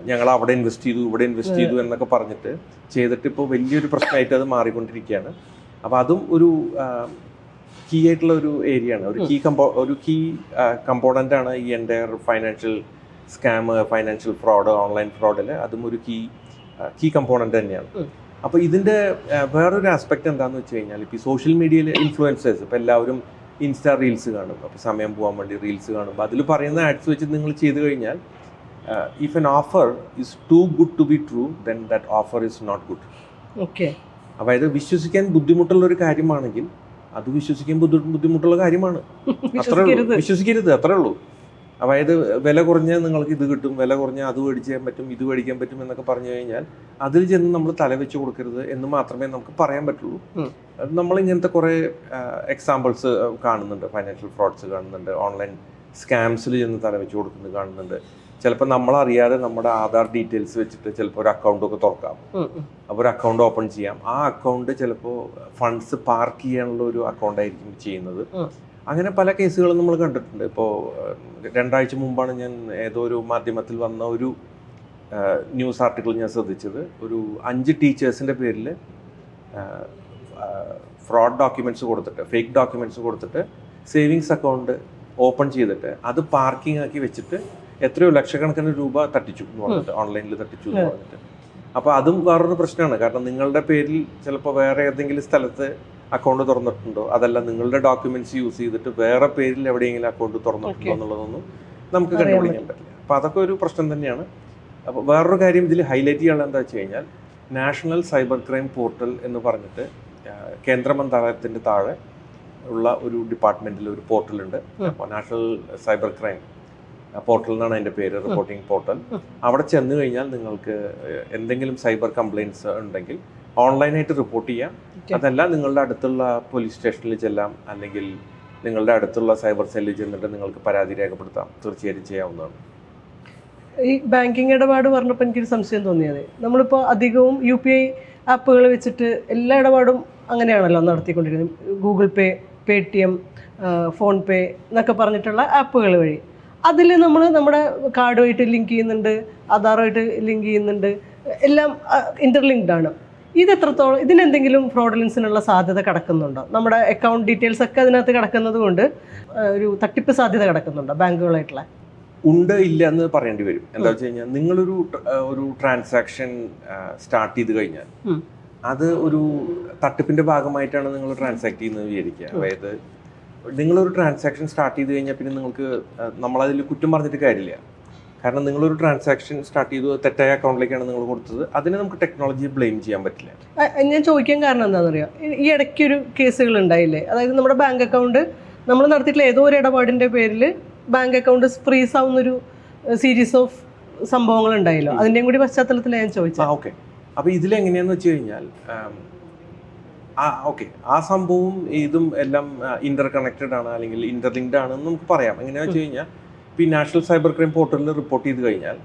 ഞങ്ങൾ അവിടെ ഇൻവെസ്റ്റ് ചെയ്തു ഇവിടെ ഇൻവെസ്റ്റ് ചെയ്തു എന്നൊക്കെ പറഞ്ഞിട്ട് ചെയ്തിട്ട് ഇപ്പോൾ വലിയൊരു പ്രശ്നമായിട്ട് അത് മാറിക്കൊണ്ടിരിക്കുകയാണ്. അപ്പോൾ അതും ഒരു കീ ആയിട്ടുള്ള ഒരു ഏരിയ ആണ്. ഒരു കീ കമ്പോ ഒരു കീ കമ്പോണന്റ് ആണ് ഈ entire financial scam financial fraud online ഫ്രോഡിൽ അതും ഒരു കീ കീ കമ്പോണന്റ് തന്നെയാണ്. അപ്പോൾ ഇതിന്റെ വേറൊരു ആസ്പെക്ട് എന്താണെന്ന് വെച്ച് കഴിഞ്ഞാൽ ഇപ്പോൾ ഈ സോഷ്യൽ മീഡിയയിൽ ഇൻഫ്ലുവൻസേഴ്സ് ഇപ്പോൾ എല്ലാവരും ഇൻസ്റ്റാ റീൽസ് കാണും. അപ്പോൾ സമയം പോകാൻ വേണ്ടി റീൽസ് കാണുമ്പോൾ അതിൽ പറയുന്ന ആഡ്സ് വെച്ച് നിങ്ങൾ ചെയ്തു കഴിഞ്ഞാൽ if an offer is too good to be true then that offer is not good okay അതായത് വിശ്വസിക്കാൻ ബുദ്ധിമുട്ടുള്ള ഒരു കാര്യമാണെങ്കിൽ അത് വിശ്വസിക്കാൻ ബുദ്ധിമുട്ടുള്ള കാര്യമാണ്. അത്രേ ഉള്ളൂ. വിശ്വസിക്കരുത്. വിശ്വസിക്കരുത്. അത്രേ ഉള്ളൂ. അതായത് വില കുറഞ്ഞ നിങ്ങൾക്ക് ഇത് കിട്ടും വില കുറഞ്ഞ അത് മേടിക്കാൻ പറ്റും ഇത് മേടിക്കാൻ പറ്റും എന്നൊക്കെ പറഞ്ഞു കഴിഞ്ഞാൽ അതിൽ ചെന്ന് നമ്മൾ തല വെച്ച് കൊടുക്കരുത് എന്ന് മാത്രമേ നമുക്ക് പറയാൻ പറ്റുള്ളൂ. അത് നമ്മൾ ഇങ്ങനത്തെ കുറേ എക്സാമ്പിൾസ് കാണുന്നുണ്ട്. ഫൈനാൻഷ്യൽ ഫ്രോഡ്സ് കാണുന്നുണ്ട്. ഓൺലൈൻ സ്കാംസിൽ ചെന്ന് തല വെച്ച് കൊടുക്കുന്നത് കാണുന്നുണ്ട്. ചിലപ്പോൾ നമ്മളറിയാതെ നമ്മുടെ ആധാർ ഡീറ്റെയിൽസ് വെച്ചിട്ട് ചിലപ്പോൾ ഒരു അക്കൗണ്ട് ഒക്കെ തുറക്കാം. അപ്പോൾ ഒരു അക്കൗണ്ട് ഓപ്പൺ ചെയ്യാം. ആ അക്കൗണ്ട് ചിലപ്പോൾ ഫണ്ട്സ് പാർക്ക് ചെയ്യാനുള്ള ഒരു അക്കൗണ്ട് ആയിരിക്കും ചെയ്യുന്നത്. അങ്ങനെ പല കേസുകളും നമ്മൾ കണ്ടിട്ടുണ്ട്. ഇപ്പോൾ രണ്ടാഴ്ച മുമ്പാണ് ഞാൻ ഏതോ ഒരു മാധ്യമത്തിൽ വന്ന ഒരു ന്യൂസ് ആർട്ടിക്കിൾ ഞാൻ ശ്രദ്ധിച്ചത്. ഒരു അഞ്ച് ടീച്ചേഴ്സിന്റെ പേരിൽ ഫ്രോഡ് ഡോക്യുമെന്റ്സ് കൊടുത്തിട്ട് ഫേക്ക് ഡോക്യുമെന്റ്സ് കൊടുത്തിട്ട് സേവിങ്സ് അക്കൗണ്ട് ഓപ്പൺ ചെയ്തിട്ട് അത് പാർക്കിംഗ് ആക്കി വെച്ചിട്ട് എത്രയോ ലക്ഷക്കണക്കിന് രൂപ തട്ടിച്ചു എന്ന് പറഞ്ഞിട്ട് ഓൺലൈനിൽ തട്ടിച്ചു എന്ന് പറഞ്ഞിട്ട്. അപ്പോൾ അതും വേറൊരു പ്രശ്നമാണ്. കാരണം നിങ്ങളുടെ പേരിൽ ചിലപ്പോൾ വേറെ ഏതെങ്കിലും സ്ഥലത്ത് അക്കൗണ്ട് തുറന്നിട്ടുണ്ടോ? അതല്ല നിങ്ങളുടെ ഡോക്യുമെന്റ്സ് യൂസ് ചെയ്തിട്ട് വേറെ പേരിൽ എവിടെയെങ്കിലും അക്കൗണ്ട് തുറന്നിട്ടുണ്ടോ എന്നുള്ളതൊന്നും നമുക്ക് കണ്ടുപിടിക്കാൻ പറ്റില്ല. അപ്പോൾ അതൊക്കെ ഒരു പ്രശ്നം തന്നെയാണ്. അപ്പോൾ വേറൊരു കാര്യം ഇതിൽ ഹൈലൈറ്റ് ചെയ്യാനുള്ള എന്താ വെച്ച് കഴിഞ്ഞാൽ നാഷണൽ സൈബർ ക്രൈം പോർട്ടൽ എന്ന് പറഞ്ഞിട്ട് കേന്ദ്ര മന്ത്രാലയത്തിന്റെ താഴെ ഉള്ള ഒരു ഡിപ്പാർട്ട്മെന്റിൽ ഒരു പോർട്ടൽ ഉണ്ട്. അപ്പോൾ നാഷണൽ സൈബർ ക്രൈം പോർട്ടൽ എന്നാണ് അതിന്റെ പേര് റിപ്പോർട്ടിംഗ് പോർട്ടൽ അവിടെ ചെന്ന് കഴിഞ്ഞാൽ നിങ്ങൾക്ക് എന്തെങ്കിലും സൈബർ കംപ്ലയിൻസ് ഉണ്ടെങ്കിൽ ഓൺലൈനായിട്ട് റിപ്പോർട്ട് ചെയ്യാം. അതല്ല നിങ്ങളുടെ അടുത്തുള്ള പോലീസ് സ്റ്റേഷനിൽ ചെല്ലാം അല്ലെങ്കിൽ നിങ്ങളുടെ അടുത്തുള്ള സൈബർ സെല്ലിൽ ചെന്നിട്ട് നിങ്ങൾക്ക് പരാതി രേഖപ്പെടുത്താം. തീർച്ചയായിട്ടും ചെയ്യാവുന്നതാണ്. ഈ ബാങ്കിങ് ഇടപാട് പറഞ്ഞപ്പോൾ എനിക്കൊരു സംശയം തോന്നിയത് നമ്മളിപ്പോൾ അധികവും യു പി ഐ ആപ്പുകൾ വെച്ചിട്ട് എല്ലാ ഇടപാടും അങ്ങനെയാണല്ലോ നടത്തിക്കൊണ്ടിരിക്കുന്നത് ഗൂഗിൾ പേ Paytm PhonePe എന്നൊക്കെ പറഞ്ഞിട്ടുള്ള ആപ്പുകൾ വഴി. അതിൽ നമ്മൾ നമ്മുടെ കാർഡുമായിട്ട് ലിങ്ക് ചെയ്യുന്നുണ്ട് ആധാറുമായിട്ട് ലിങ്ക് ചെയ്യുന്നുണ്ട് എല്ലാം ഇന്റർലിങ്ക്ഡ് ആണ്. ഇത് എത്രത്തോളം ഇതിനെന്തെങ്കിലും ഫ്രോഡലൻസിനുള്ള സാധ്യത കിടക്കുന്നുണ്ടോ? നമ്മുടെ അക്കൗണ്ട് ഡീറ്റെയിൽസ് ഒക്കെ അതിനകത്ത് കിടക്കുന്നത് കൊണ്ട് ഒരു തട്ടിപ്പ് സാധ്യത കിടക്കുന്നുണ്ടോ ബാങ്കുകളായിട്ടുള്ള? ഉണ്ട് ഇല്ല എന്ന് പറയേണ്ടി വരും. എന്താ വെച്ച് കഴിഞ്ഞാൽ നിങ്ങളൊരു ഒരു ട്രാൻസാക്ഷൻ സ്റ്റാർട്ട് ചെയ്ത് കഴിഞ്ഞാൽ അത് ഒരു തട്ടിപ്പിന്റെ ഭാഗമായിട്ടാണ് നിങ്ങൾ ട്രാൻസാക്ട് ചെയ്യുന്നത് വിചാരിക്കുക. അതായത് നിങ്ങളൊരു ട്രാൻസാക്ഷൻ സ്റ്റാർട്ട് ചെയ്ത് കഴിഞ്ഞാൽ പിന്നെ നിങ്ങൾക്ക് നമ്മളതിൽ കുറ്റം പറഞ്ഞിട്ട് കാര്യമില്ല. കാരണം നിങ്ങളൊരു ട്രാൻസാക്ഷൻ സ്റ്റാർട്ട് ചെയ്തു തെറ്റായ അക്കൗണ്ടിലേക്കാണ് നിങ്ങൾ കൊടുത്തത്. അതിനെ നമുക്ക് ടെക്നോളജി ബ്ലെയിം ചെയ്യാൻ പറ്റില്ല. ഞാൻ ചോദിക്കാൻ കാരണം എന്താണെന്നറിയാം? ഈ- ഈ ഇടയ്ക്കൊരു കേസുകൾ ഉണ്ടായില്ലേ? അതായത് നമ്മുടെ ബാങ്ക് അക്കൗണ്ട് നമ്മൾ നടത്തിയിട്ടുള്ള ഏതോ ഒരു ഇടപാടിന്റെ പേരിൽ ബാങ്ക് അക്കൗണ്ട് ഫ്രീസ് ആവുന്നൊരു സീരീസ് ഓഫ് സംഭവങ്ങൾ ഉണ്ടായല്ലോ? അതിന്റെയും കൂടി പശ്ചാത്തലത്തിൽ ഞാൻ ചോദിച്ചത് ഓക്കെ അപ്പോൾ ഇതിലെങ്ങനെയാന്ന് വെച്ച് കഴിഞ്ഞാൽ ആ ഓക്കെ ആ സംഭവവും ഇതും എല്ലാം ഇന്റർ കണക്റ്റഡ് ആണ് അല്ലെങ്കിൽ ഇന്റർലിങ്ക്ഡ് ആണെന്ന് നമുക്ക് പറയാം. എങ്ങനെയാണെന്ന് വെച്ച് കഴിഞ്ഞാൽ ഇപ്പോൾ ഈ നാഷണൽ സൈബർ ക്രൈം പോർട്ടലിൽ റിപ്പോർട്ട് ചെയ്ത് കഴിഞ്ഞാൽ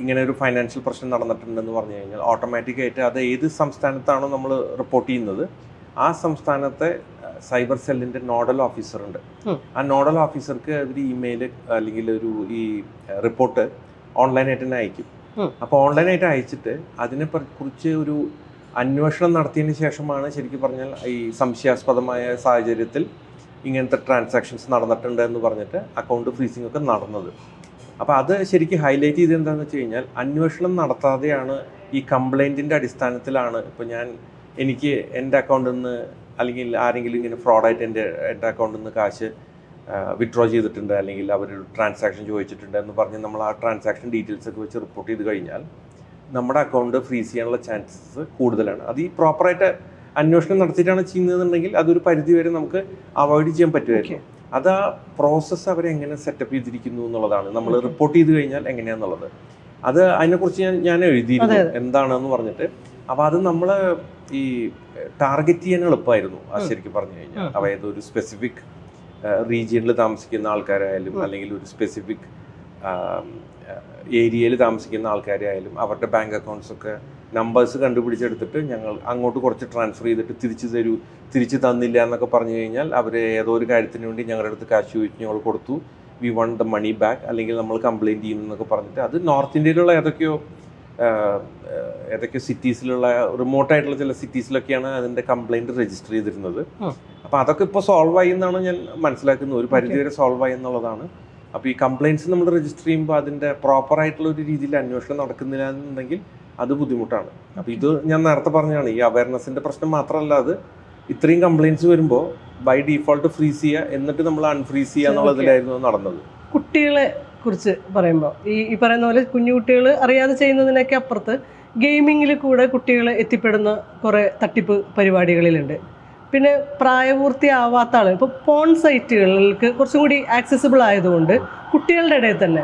ഇങ്ങനെ ഒരു ഫൈനാൻഷ്യൽ പ്രശ്നം നടന്നിട്ടുണ്ടെന്ന് പറഞ്ഞു കഴിഞ്ഞാൽ ഓട്ടോമാറ്റിക്കായിട്ട് അത് ഏത് സംസ്ഥാനത്താണോ നമ്മൾ റിപ്പോർട്ട് ചെയ്യുന്നത് ആ സംസ്ഥാനത്തെ സൈബർ സെല്ലിന്റെ നോഡൽ ഓഫീസർ ഉണ്ട്. ആ നോഡൽ ഓഫീസർക്ക് ഒരു ഇമെയിൽ അല്ലെങ്കിൽ ഒരു ഈ റിപ്പോർട്ട് ഓൺലൈനായിട്ട് തന്നെ അയക്കും. അപ്പോൾ ഓൺലൈനായിട്ട് അയച്ചിട്ട് അതിനെ കുറിച്ച് ഒരു അന്വേഷണം നടത്തിയതിന് ശേഷമാണ് ശരിക്കും പറഞ്ഞാൽ ഈ സംശയാസ്പദമായ സാഹചര്യത്തിൽ ഇങ്ങനത്തെ ട്രാൻസാക്ഷൻസ് നടന്നിട്ടുണ്ട് എന്ന് പറഞ്ഞിട്ട് അക്കൗണ്ട് ഫ്രീസിംഗ് ഒക്കെ നടന്നത്. അപ്പോൾ അത് ശരിക്കും ഹൈലൈറ്റ് ചെയ്ത് എന്താണെന്ന് വെച്ച് കഴിഞ്ഞാൽ അന്വേഷണം നടത്താതെയാണ് ഈ കംപ്ലൈന്റിന്റെ അടിസ്ഥാനത്തിലാണ് ഇപ്പോൾ ഞാൻ എനിക്ക് എന്റെ അക്കൗണ്ടിൽ നിന്ന് അല്ലെങ്കിൽ ആരെങ്കിലും ഇങ്ങനെ ഫ്രോഡായിട്ട് എന്റെ എന്റെ അക്കൗണ്ടിൽ നിന്ന് കാശ് വിഡ്രോ ചെയ്തിട്ടുണ്ട് അല്ലെങ്കിൽ അവർ ട്രാൻസാക്ഷൻ ചോദിച്ചിട്ടുണ്ട് എന്ന് പറഞ്ഞ് നമ്മൾ ആ ട്രാൻസാക്ഷൻ ഡീറ്റെയിൽസ് ഒക്കെ വെച്ച് റിപ്പോർട്ട് ചെയ്ത് കഴിഞ്ഞാൽ നമ്മുടെ അക്കൗണ്ട് ഫ്രീസ് ചെയ്യാനുള്ള ചാൻസസ് കൂടുതലാണ്. അത് ഈ പ്രോപ്പറായിട്ട് അന്വേഷണം നടത്തിയിട്ടാണ് ചെയ്യുന്നതെന്നുണ്ടെങ്കിൽ അതൊരു പരിധി വരെ നമുക്ക് അവോയ്ഡ് ചെയ്യാൻ പറ്റുമായിരിക്കും അത് ആ പ്രോസസ്സ് അവരെങ്ങനെ സെറ്റപ്പ് ചെയ്തിരിക്കുന്നു എന്നുള്ളതാണ്. നമ്മൾ റിപ്പോർട്ട് ചെയ്ത് കഴിഞ്ഞാൽ എങ്ങനെയാന്നുള്ളത്. അത് അതിനെക്കുറിച്ച് ഞാൻ ഞാൻ എഴുതിയിരുന്നു എന്താണെന്ന് പറഞ്ഞിട്ട്. അപ്പോൾ അത് നമ്മൾ ഈ ടാർഗറ്റ് ചെയ്യാൻ എളുപ്പമായിരുന്നു ആ. ശരിക്കും പറഞ്ഞു കഴിഞ്ഞാൽ. അതായത് ഒരു സ്പെസിഫിക് റീജിയനിൽ താമസിക്കുന്ന ആൾക്കാരായാലും അല്ലെങ്കിൽ ഒരു സ്പെസിഫിക് ഏരിയയിൽ താമസിക്കുന്ന ആൾക്കാരെ ആയാലും അവരുടെ ബാങ്ക് അക്കൗണ്ട്സ് ഒക്കെ നമ്പേഴ്സ് കണ്ടുപിടിച്ചെടുത്തിട്ട് ഞങ്ങൾ അങ്ങോട്ട് കുറച്ച് ട്രാൻസ്ഫർ ചെയ്തിട്ട് തിരിച്ചു തരൂ തിരിച്ചു തന്നില്ല എന്നൊക്കെ പറഞ്ഞു കഴിഞ്ഞാൽ അവർ ഏതോ ഒരു കാര്യത്തിന് വേണ്ടി ഞങ്ങളുടെ അടുത്ത് കാശ് ചോദിച്ചു ഞങ്ങൾ കൊടുത്തു. We want the money back അല്ലെങ്കിൽ നമ്മൾ കംപ്ലയിന്റ് ചെയ്യുന്നു എന്നൊക്കെ പറഞ്ഞിട്ട് അത് നോർത്ത് ഇന്ത്യയിലുള്ള ഏതൊക്കെയോ ഏതൊക്കെയോ സിറ്റീസിലുള്ള റിമോട്ടായിട്ടുള്ള ചില സിറ്റീസിലൊക്കെയാണ് അതിന്റെ കംപ്ലയിന്റ് രജിസ്റ്റർ ചെയ്തിരുന്നത്. അപ്പോൾ അതൊക്കെ ഇപ്പോൾ സോൾവ് ആയി എന്നാണ് ഞാൻ മനസ്സിലാക്കുന്നത്. ഒരു പരിധിവരെ സോൾവ് ആയി എന്നുള്ളതാണ്. അപ്പോൾ ഈ കംപ്ലയിന്റ്സ് നമ്മൾ രജിസ്റ്റർ ചെയ്യുമ്പോൾ അതിന്റെ പ്രോപ്പർ ആയിട്ടുള്ള ഒരു രീതിയിൽ അന്വേഷണം നടക്കുന്നില്ല എന്നുണ്ടെങ്കിൽ അത് ബുദ്ധിമുട്ടാണ്. അപ്പോൾ ഇത് ഞാൻ നേരത്തെ പറഞ്ഞതാണ് ഈ അവയർനെസ്സിന്റെ പ്രശ്നം മാത്രമല്ല അത് ഇത്രയും കംപ്ലയിന്റ്സ് വരുമ്പോൾ ബൈ ഡീഫോൾട്ട് ഫ്രീസ് ചെയ്യുക എന്നിട്ട് നമ്മൾ അൺഫ്രീസ് ചെയ്യുക എന്നുള്ളതിലായിരുന്നു നടന്നത്. കുട്ടികളെ കുറിച്ച് പറയുമ്പോൾ ഈ ഈ പറയുന്ന പോലെ കുഞ്ഞു കുട്ടികൾ അറിയാതെ ചെയ്യുന്നതിനൊക്കെ അപ്പുറത്ത് ഗെയിമിങ്ങിൽ കൂടെ കുട്ടികളെ എത്തിപ്പെടുന്ന കുറേ തട്ടിപ്പ് പരിപാടികളിലുണ്ട്. പിന്നെ പ്രായപൂർത്തിയാവാത്ത ആൾ ഇപ്പോൾ പോൺ സൈറ്റുകൾക്ക് കുറച്ചും കൂടി ആക്സസിബിൾ ആയതുകൊണ്ട് കുട്ടികളുടെ ഇടയിൽ തന്നെ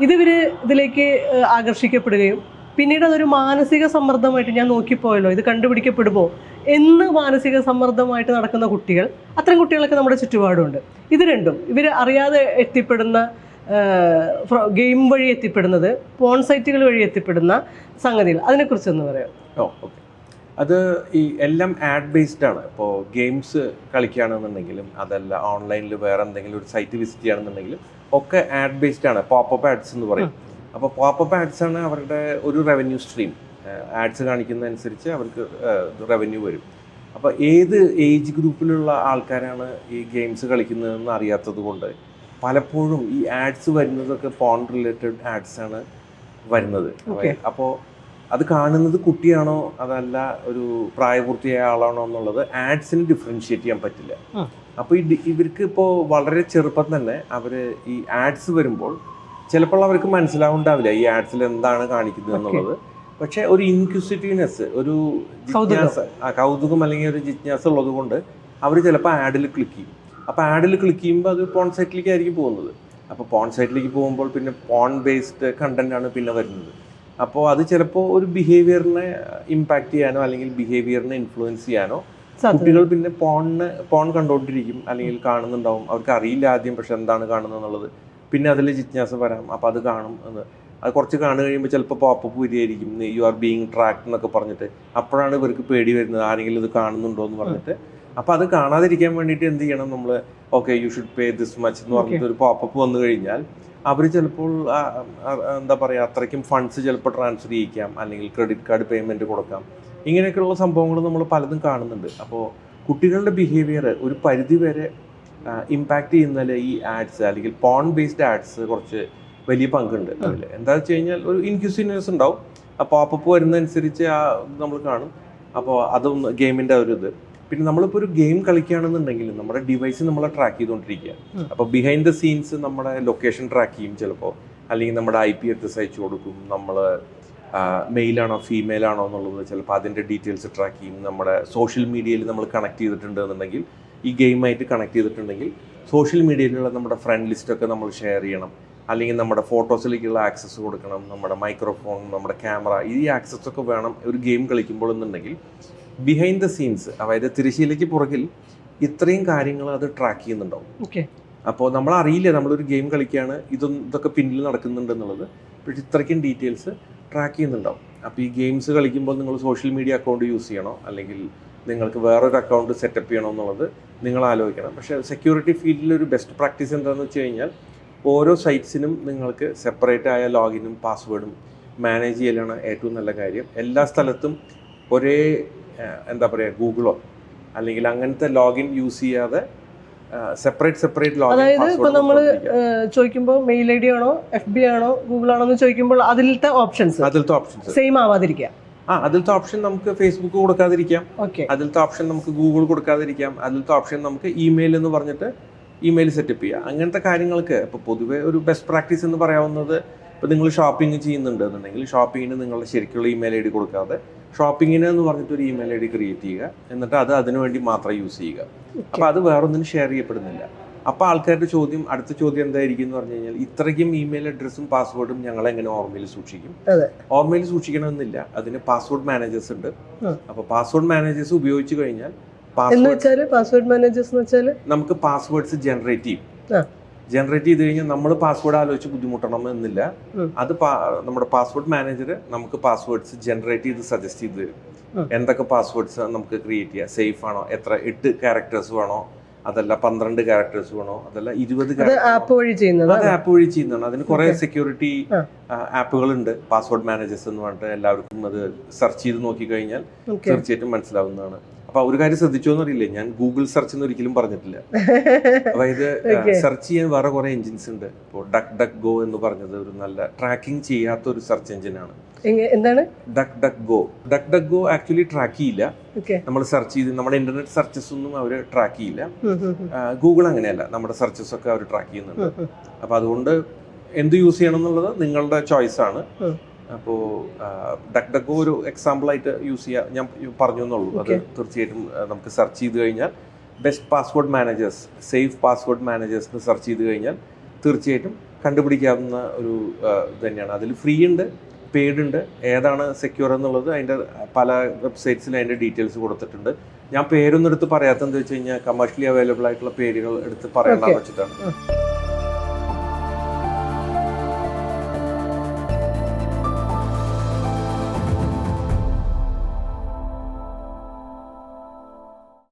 ഇതിവർ ഇതിലേക്ക് ആകർഷിക്കപ്പെടുകയും പിന്നീട് അതൊരു മാനസിക സമ്മർദ്ദമായിട്ട് ഞാൻ നോക്കിപ്പോയല്ലോ ഇത് കണ്ടുപിടിക്കപ്പെടുമോ എന്ന് മാനസിക സമ്മർദ്ദമായിട്ട് നടക്കുന്ന കുട്ടികൾ അത്തരം കുട്ടികളൊക്കെ നമ്മുടെ ചുറ്റുപാടുമുണ്ട് ഇത് രണ്ടും ഇവർ അറിയാതെ എത്തിപ്പെടുന്ന ഗെയിം വഴി എത്തിപ്പെടുന്നത് പോൺ സൈറ്റുകൾ വഴി എത്തിപ്പെടുന്ന സംഗതികൾ. അതിനെക്കുറിച്ചൊന്ന് പറയാം. ഓക്കെ. അത് ഈ എല്ലാം ആഡ് ബേസ്ഡ് ആണ്. ഇപ്പോൾ ഗെയിംസ് കളിക്കുകയാണെന്നുണ്ടെങ്കിലും അതല്ല ഓൺലൈനിൽ വേറെ എന്തെങ്കിലും ഒരു സൈറ്റ് വിസിറ്റ് ചെയ്യുകയാണെന്നുണ്ടെങ്കിലും ഒക്കെ ആഡ് ബേസ്ഡ് ആണ്. പോപ്പപ്പ് ആഡ്സ് എന്ന് പറയും. അപ്പോൾ പോപ്പപ്പ് ആഡ്സ് ആണ് അവരുടെ ഒരു റവന്യൂ സ്ട്രീം ആഡ്സ് കാണിക്കുന്നതനുസരിച്ച് അവർക്ക് റവന്യൂ വരും. അപ്പോൾ ഏത് ഏജ് ഗ്രൂപ്പിലുള്ള ആൾക്കാരാണ് ഈ ഗെയിംസ് കളിക്കുന്നതെന്ന് അറിയാത്തത് കൊണ്ട് പലപ്പോഴും ഈ ആഡ്സ് വരുന്നതൊക്കെ ഫോൺ റിലേറ്റഡ് ആഡ്സ് ആണ് വരുന്നത്. അപ്പോൾ അത് കാണുന്നത് കുട്ടിയാണോ അതല്ല ഒരു പ്രായപൂർത്തിയായ ആളാണോ എന്നുള്ളത് ആഡ്സിന് ഡിഫറൻഷിയേറ്റ് ചെയ്യാൻ പറ്റില്ല. അപ്പോൾ ഈ ഇവർക്ക് ഇപ്പോൾ വളരെ ചെറുപ്പം തന്നെ അവർ ഈ ആഡ്സ് വരുമ്പോൾ ചിലപ്പോൾ അവർക്ക് മനസ്സിലാവുണ്ടാവില്ല ഈ ആഡ്സിൽ എന്താണ് കാണിക്കുന്നത് എന്നുള്ളത്. പക്ഷേ ഒരു ഇൻക്യൂസിറ്റീവ്നെസ് ഒരു ജിജ്ഞാസ കൗതുകം അല്ലെങ്കിൽ ഒരു ജിജ്ഞാസ ഉള്ളത് കൊണ്ട് അവർ ചിലപ്പോൾ ആഡിൽ ക്ലിക്ക് ചെയ്യും. അപ്പോൾ ആഡിൽ ക്ലിക്ക് ചെയ്യുമ്പോൾ അത് പോൺ സൈറ്റിലേക്ക് ആയിരിക്കും പോകുന്നത്. അപ്പോൾ പോൺ സൈറ്റിലേക്ക് പോകുമ്പോൾ പിന്നെ പോൺ ബേസ്ഡ് കണ്ടന്റ് ആണ് പിന്നെ വരുന്നത്. അപ്പോൾ അത് ചിലപ്പോൾ ഒരു ബിഹേവിയറിനെ ഇമ്പാക്റ്റ് ചെയ്യാനോ അല്ലെങ്കിൽ ബിഹേവിയറിനെ ഇൻഫ്ലുവൻസ് ചെയ്യാനോ കുട്ടികൾ പിന്നെ പോണിന് പോൺ കണ്ടോണ്ടിരിക്കും അല്ലെങ്കിൽ കാണുന്നുണ്ടാവും. അവർക്ക് അറിയില്ല ആദ്യം പക്ഷെ എന്താണ് കാണുന്നത് എന്നുള്ളത്. പിന്നെ അതിൽ ജിജ്ഞാസ വരാം അപ്പം അത് കാണും എന്ന്. അത് കുറച്ച് കാണു കഴിയുമ്പോൾ ചിലപ്പോൾ പോപ്പപ്പ് വരികയായിരിക്കും. യു ആർ ബീങ് ട്രാക്ട് എന്നൊക്കെ പറഞ്ഞിട്ട്. അപ്പോഴാണ് ഇവർക്ക് പേടി വരുന്നത്. ആരെങ്കിലും ഇത് കാണുന്നുണ്ടോ എന്ന് പറഞ്ഞിട്ട്. അപ്പോൾ അത് കാണാതിരിക്കാൻ വേണ്ടിയിട്ട് എന്ത് ചെയ്യണം നമ്മൾ okay you should pay this much എന്ന് പറഞ്ഞിട്ട് ഒരു പോപ്പപ്പ് വന്നു കഴിഞ്ഞാൽ അവർ ചിലപ്പോൾ എന്താ പറയുക അത്രയ്ക്കും ഫണ്ട്സ് ചിലപ്പോൾ ട്രാൻസ്ഫർ ചെയ്യിക്കാം. അല്ലെങ്കിൽ ക്രെഡിറ്റ് കാർഡ് പേയ്മെന്റ് കൊടുക്കാം. ഇങ്ങനെയൊക്കെയുള്ള സംഭവങ്ങൾ നമ്മൾ പലതും കാണുന്നുണ്ട്. അപ്പോൾ കുട്ടികളുടെ ബിഹേവിയർ ഒരു പരിധി വരെ ഇമ്പാക്റ്റ് ചെയ്യുന്നതിൽ ഈ ആഡ്സ് അല്ലെങ്കിൽ പോൺ ബേസ്ഡ് ആഡ്സ് കുറച്ച് വലിയ പങ്കുണ്ട് അതിൽ എന്താ വെച്ച് കഴിഞ്ഞാൽ ഒരു ഇൻക്യൂസിനേഴ്സ് ഉണ്ടാവും. അപ്പോൾ അപ്പപ്പ് വരുന്നതനുസരിച്ച് ആ നമ്മൾ കാണും. അപ്പോൾ അതൊന്ന് ഗെയിമിന്റെ ഒരു ഇത്. പിന്നെ നമ്മളിപ്പോൾ ഒരു ഗെയിം കളിക്കുകയാണെന്നുണ്ടെങ്കിൽ നമ്മുടെ ഡിവൈസ് നമ്മളെ ട്രാക്ക് ചെയ്തുകൊണ്ടിരിക്കുക. അപ്പോൾ ബിഹൈൻഡ് ദ സീൻസ് നമ്മുടെ ലൊക്കേഷൻ ട്രാക്ക് ചെയ്യും ചിലപ്പോൾ അല്ലെങ്കിൽ നമ്മുടെ ഐ പി അഡ്രസ് അയച്ചു കൊടുക്കും. നമ്മൾ മെയിലാണോ ഫീമെയിൽ ആണോ എന്നുള്ളത് ചിലപ്പോൾ അതിന്റെ ഡീറ്റെയിൽസ് ട്രാക്ക് ചെയ്യും. നമ്മുടെ സോഷ്യൽ മീഡിയയിൽ നമ്മൾ കണക്ട് ചെയ്തിട്ടുണ്ട് എന്നുണ്ടെങ്കിൽ ഈ ഗെയിമായിട്ട് കണക്ട് ചെയ്തിട്ടുണ്ടെങ്കിൽ സോഷ്യൽ മീഡിയയിലുള്ള നമ്മുടെ ഫ്രണ്ട് ലിസ്റ്റൊക്കെ നമ്മൾ ഷെയർ ചെയ്യണം. അല്ലെങ്കിൽ നമ്മുടെ ഫോട്ടോസിലേക്കുള്ള ആക്സസ് കൊടുക്കണം. നമ്മുടെ മൈക്രോഫോൺ നമ്മുടെ ക്യാമറ ഈ ആക്സസ് ഒക്കെ വേണം ഒരു ഗെയിം കളിക്കുമ്പോൾ എന്നുണ്ടെങ്കിൽ ബിഹൈൻഡ് ദ സീൻസ് അതായത് തിരശ്ശീലയ്ക്ക് പുറകിൽ ഇത്രയും കാര്യങ്ങൾ അത് ട്രാക്ക് ചെയ്യുന്നുണ്ടാവും. ഓക്കെ അപ്പോൾ നമ്മൾ അറിയില്ല നമ്മളൊരു ഗെയിം കളിക്കുകയാണ് ഇതൊന്നും ഇതൊക്കെ പിന്നിൽ നടക്കുന്നുണ്ട് എന്നുള്ളത്. പക്ഷേ ഇത്രയ്ക്കും ഡീറ്റെയിൽസ് ട്രാക്ക് ചെയ്യുന്നുണ്ടാവും. അപ്പോൾ ഈ ഗെയിംസ് കളിക്കുമ്പോൾ നിങ്ങൾ സോഷ്യൽ മീഡിയ അക്കൗണ്ട് യൂസ് ചെയ്യണോ? അല്ലെങ്കിൽ നിങ്ങൾക്ക് വേറൊരു അക്കൗണ്ട് സെറ്റപ്പ് ചെയ്യണോ എന്നുള്ളത് നിങ്ങൾ ആലോചിക്കണം. പക്ഷേ സെക്യൂരിറ്റി ഫീൽഡിൽ ഒരു ബെസ്റ്റ് പ്രാക്ടീസ് എന്താണെന്ന് വെച്ച് കഴിഞ്ഞാൽ ഓരോ സൈറ്റ്സിനും നിങ്ങൾക്ക് സെപ്പറേറ്റ് ആയ ലോഗിനും പാസ്വേഡും മാനേജ് ചെയ്യലാണ് ഏറ്റവും നല്ല കാര്യം. എല്ലാ സ്ഥലത്തും ഒരേ എന്താ പറയുക ഗൂഗിളോ അല്ലെങ്കിൽ അങ്ങനത്തെ ലോഗിൻ യൂസ് ചെയ്യാതെ സെപ്പറേറ്റ് സെപ്പറേറ്റ് ലോഗിൻ അതായത് ഇപ്പോൾ നമ്മൾ ചോദിക്കുമ്പോൾ മെയിൽ ഐ ഡി ആണോ എഫ് ബി ആണോ ഗൂഗിൾ ആണോ എന്ന് ചോദിക്കുമ്പോൾ അതിലത്തെ ഓപ്ഷൻസ്. അതിലത്തെ ഓപ്ഷൻസ്. സെയിം ആവാതിരിക്കുക. ആ അതിലത്തെ ഓപ്ഷൻ നമുക്ക് ഫേസ്ബുക്ക് കൊടുക്കാതിരിക്കാം. ഓക്കെ അതിലത്തെ ഓപ്ഷൻ നമുക്ക് ഗൂഗിൾ കൊടുക്കാതിരിക്കാം. അതിലത്തെ ഓപ്ഷൻ നമുക്ക് ഇമെയിൽ എന്ന് പറഞ്ഞിട്ട് ഇമെയിൽ സെറ്റപ്പ് ചെയ്യാം. അങ്ങനത്തെ കാര്യങ്ങൾക്ക് ഇപ്പോൾ പൊതുവെ ഒരു ബെസ്റ്റ് പ്രാക്ടീസ് എന്ന് പറയാവുന്നത് ഇപ്പോൾ നിങ്ങൾ ഷോപ്പിംഗ് ചെയ്യുന്നുണ്ട് എന്നുണ്ടെങ്കിൽ ഷോപ്പിങ്ങിന് നിങ്ങളുടെ ശരിക്കുള്ള ഇമെയിൽ ഐ ഡി കൊടുക്കാതെ ഷോപ്പിങ്ങിന് എന്ന് പറഞ്ഞിട്ട് ഒരു ഇമെയിൽ ഐ ഡി ക്രിയേറ്റ് ചെയ്യുക. എന്നിട്ട് അത് അതിനുവേണ്ടി മാത്രം യൂസ് ചെയ്യുക. അപ്പോൾ അത് വേറൊന്നിനും ഷെയർ ചെയ്യപ്പെടുന്നില്ല. അപ്പോൾ ആൾക്കാരുടെ ചോദ്യം അടുത്ത ചോദ്യം എന്തായിരിക്കും എന്ന് പറഞ്ഞു കഴിഞ്ഞാൽ ഇത്രയ്ക്കും ഇമെയിൽ അഡ്രസ്സും പാസ്വേഡും ഞങ്ങൾ എങ്ങനെ ഓർമ്മയിൽ സൂക്ഷിക്കും. ഓർമ്മയിൽ സൂക്ഷിക്കണമെന്നില്ല. അതിന് പാസ്വേഡ് മാനേജേഴ്സ് ഉണ്ട്. അപ്പോൾ പാസ്വേഡ് മാനേജേഴ്സ് ഉപയോഗിച്ചു കഴിഞ്ഞാൽ പാസ്വേഡ് മാനേജേഴ്സ് നമുക്ക് പാസ്വേഡ്സ് ജനറേറ്റ് ചെയ്യും. ജനറേറ്റ് ചെയ്ത് കഴിഞ്ഞാൽ നമ്മൾ പാസ്വേഡ് ആലോചിച്ച് ബുദ്ധിമുട്ടണം എന്നില്ല. അത് നമ്മുടെ പാസ്വേഡ് മാനേജർ നമുക്ക് പാസ്വേഡ്സ് ജനറേറ്റ് ചെയ്ത് സജസ്റ്റ് ചെയ്ത് തരും. എന്തൊക്കെ പാസ്വേഡ്സ് നമുക്ക് ക്രിയേറ്റ് ചെയ്യാം? സേഫ് ആണോ? എത്ര എട്ട് ക്യാരക്ടേഴ്സ് വേണോ? അതല്ല പന്ത്രണ്ട് ക്യാരക്ടേഴ്സ് വേണോ? അതല്ല ഇരുപത് അത് ആപ്പ് വഴി ചെയ്യുന്നത്? അത് ആപ്പ് വഴി ചെയ്യുന്നതാണ്. അതിന് കുറെ സെക്യൂരിറ്റി. ആപ്പുകൾ ഉണ്ട് പാസ്വേഡ് മാനേജേഴ്സ് എന്ന് പറഞ്ഞിട്ട് എല്ലാവർക്കും അത് സെർച്ച് ചെയ്ത് നോക്കി കഴിഞ്ഞാൽ ഓക്കെ തീർച്ചയായിട്ടും മനസ്സിലാവുന്നതാണ്. അപ്പൊ ഒരു കാര്യം ശ്രദ്ധിച്ചോ അറിയില്ലേ ഞാൻ ഗൂഗിൾ സെർച്ച് എന്ന് ഒരിക്കലും പറഞ്ഞിട്ടില്ല. അതായത്. സെർച്ച് ചെയ്യാൻ വേറെ കുറെ എഞ്ചിൻസ് ഉണ്ട്. ഇപ്പോൾ ഡക് ഡക് ഗോ എന്ന് പറഞ്ഞത് ഒരു നല്ല ട്രാക്കിംഗ് ചെയ്യാത്ത ഒരു സെർച്ച് എഞ്ചിനാണ് എന്താണ്? Duck Duck Go Duck Duck Go actually track ചെയ്യില്ല നമ്മൾ സെർച്ച് ചെയ്ത് നമ്മുടെ ഇന്റർനെറ്റ് സെർച്ചസ് ഒന്നും അവർ ട്രാക്ക് ചെയ്യില്ല. ഗൂഗിൾ അങ്ങനെയല്ല. നമ്മുടെ സെർച്ചസ് ഒക്കെ അവർ ട്രാക്ക് ചെയ്യുന്നുണ്ട്. അപ്പൊ അതുകൊണ്ട് എന്ത് യൂസ് ചെയ്യണം എന്നുള്ളത് നിങ്ങളുടെ ചോയ്സ് ആണ്. അപ്പോൾ ഡക്ഡക്കോ ഒരു എക്സാമ്പിൾ ആയിട്ട് യൂസ് ചെയ്യാം ഞാൻ പറഞ്ഞു എന്നുള്ളൂ അത് തീർച്ചയായിട്ടും നമുക്ക് സെർച്ച് ചെയ്ത് കഴിഞ്ഞാൽ best password managers safe password managers search ചെയ്ത് കഴിഞ്ഞാൽ തീർച്ചയായിട്ടും കണ്ടുപിടിക്കാവുന്ന ഒരു തന്നെയാണ്. അതിൽ ഫ്രീ ഉണ്ട് പെയ്ഡ് ഉണ്ട് ഏതാണ് സെക്യൂർ എന്നുള്ളത് അതിന്റെ പല വെബ്സൈറ്റ്സിൽ അതിന്റെ ഡീറ്റെയിൽസ് കൊടുത്തിട്ടുണ്ട്. ഞാൻ പേരൊന്നും എടുത്ത് പറയാത്തതെന്ന് വെച്ച് കഴിഞ്ഞാൽ കമേഴ്ഷ്യലി അവൈലബിൾ ആയിട്ടുള്ള പേരുകൾ എടുത്ത് പറയാൻ വെച്ചിട്ടാണ്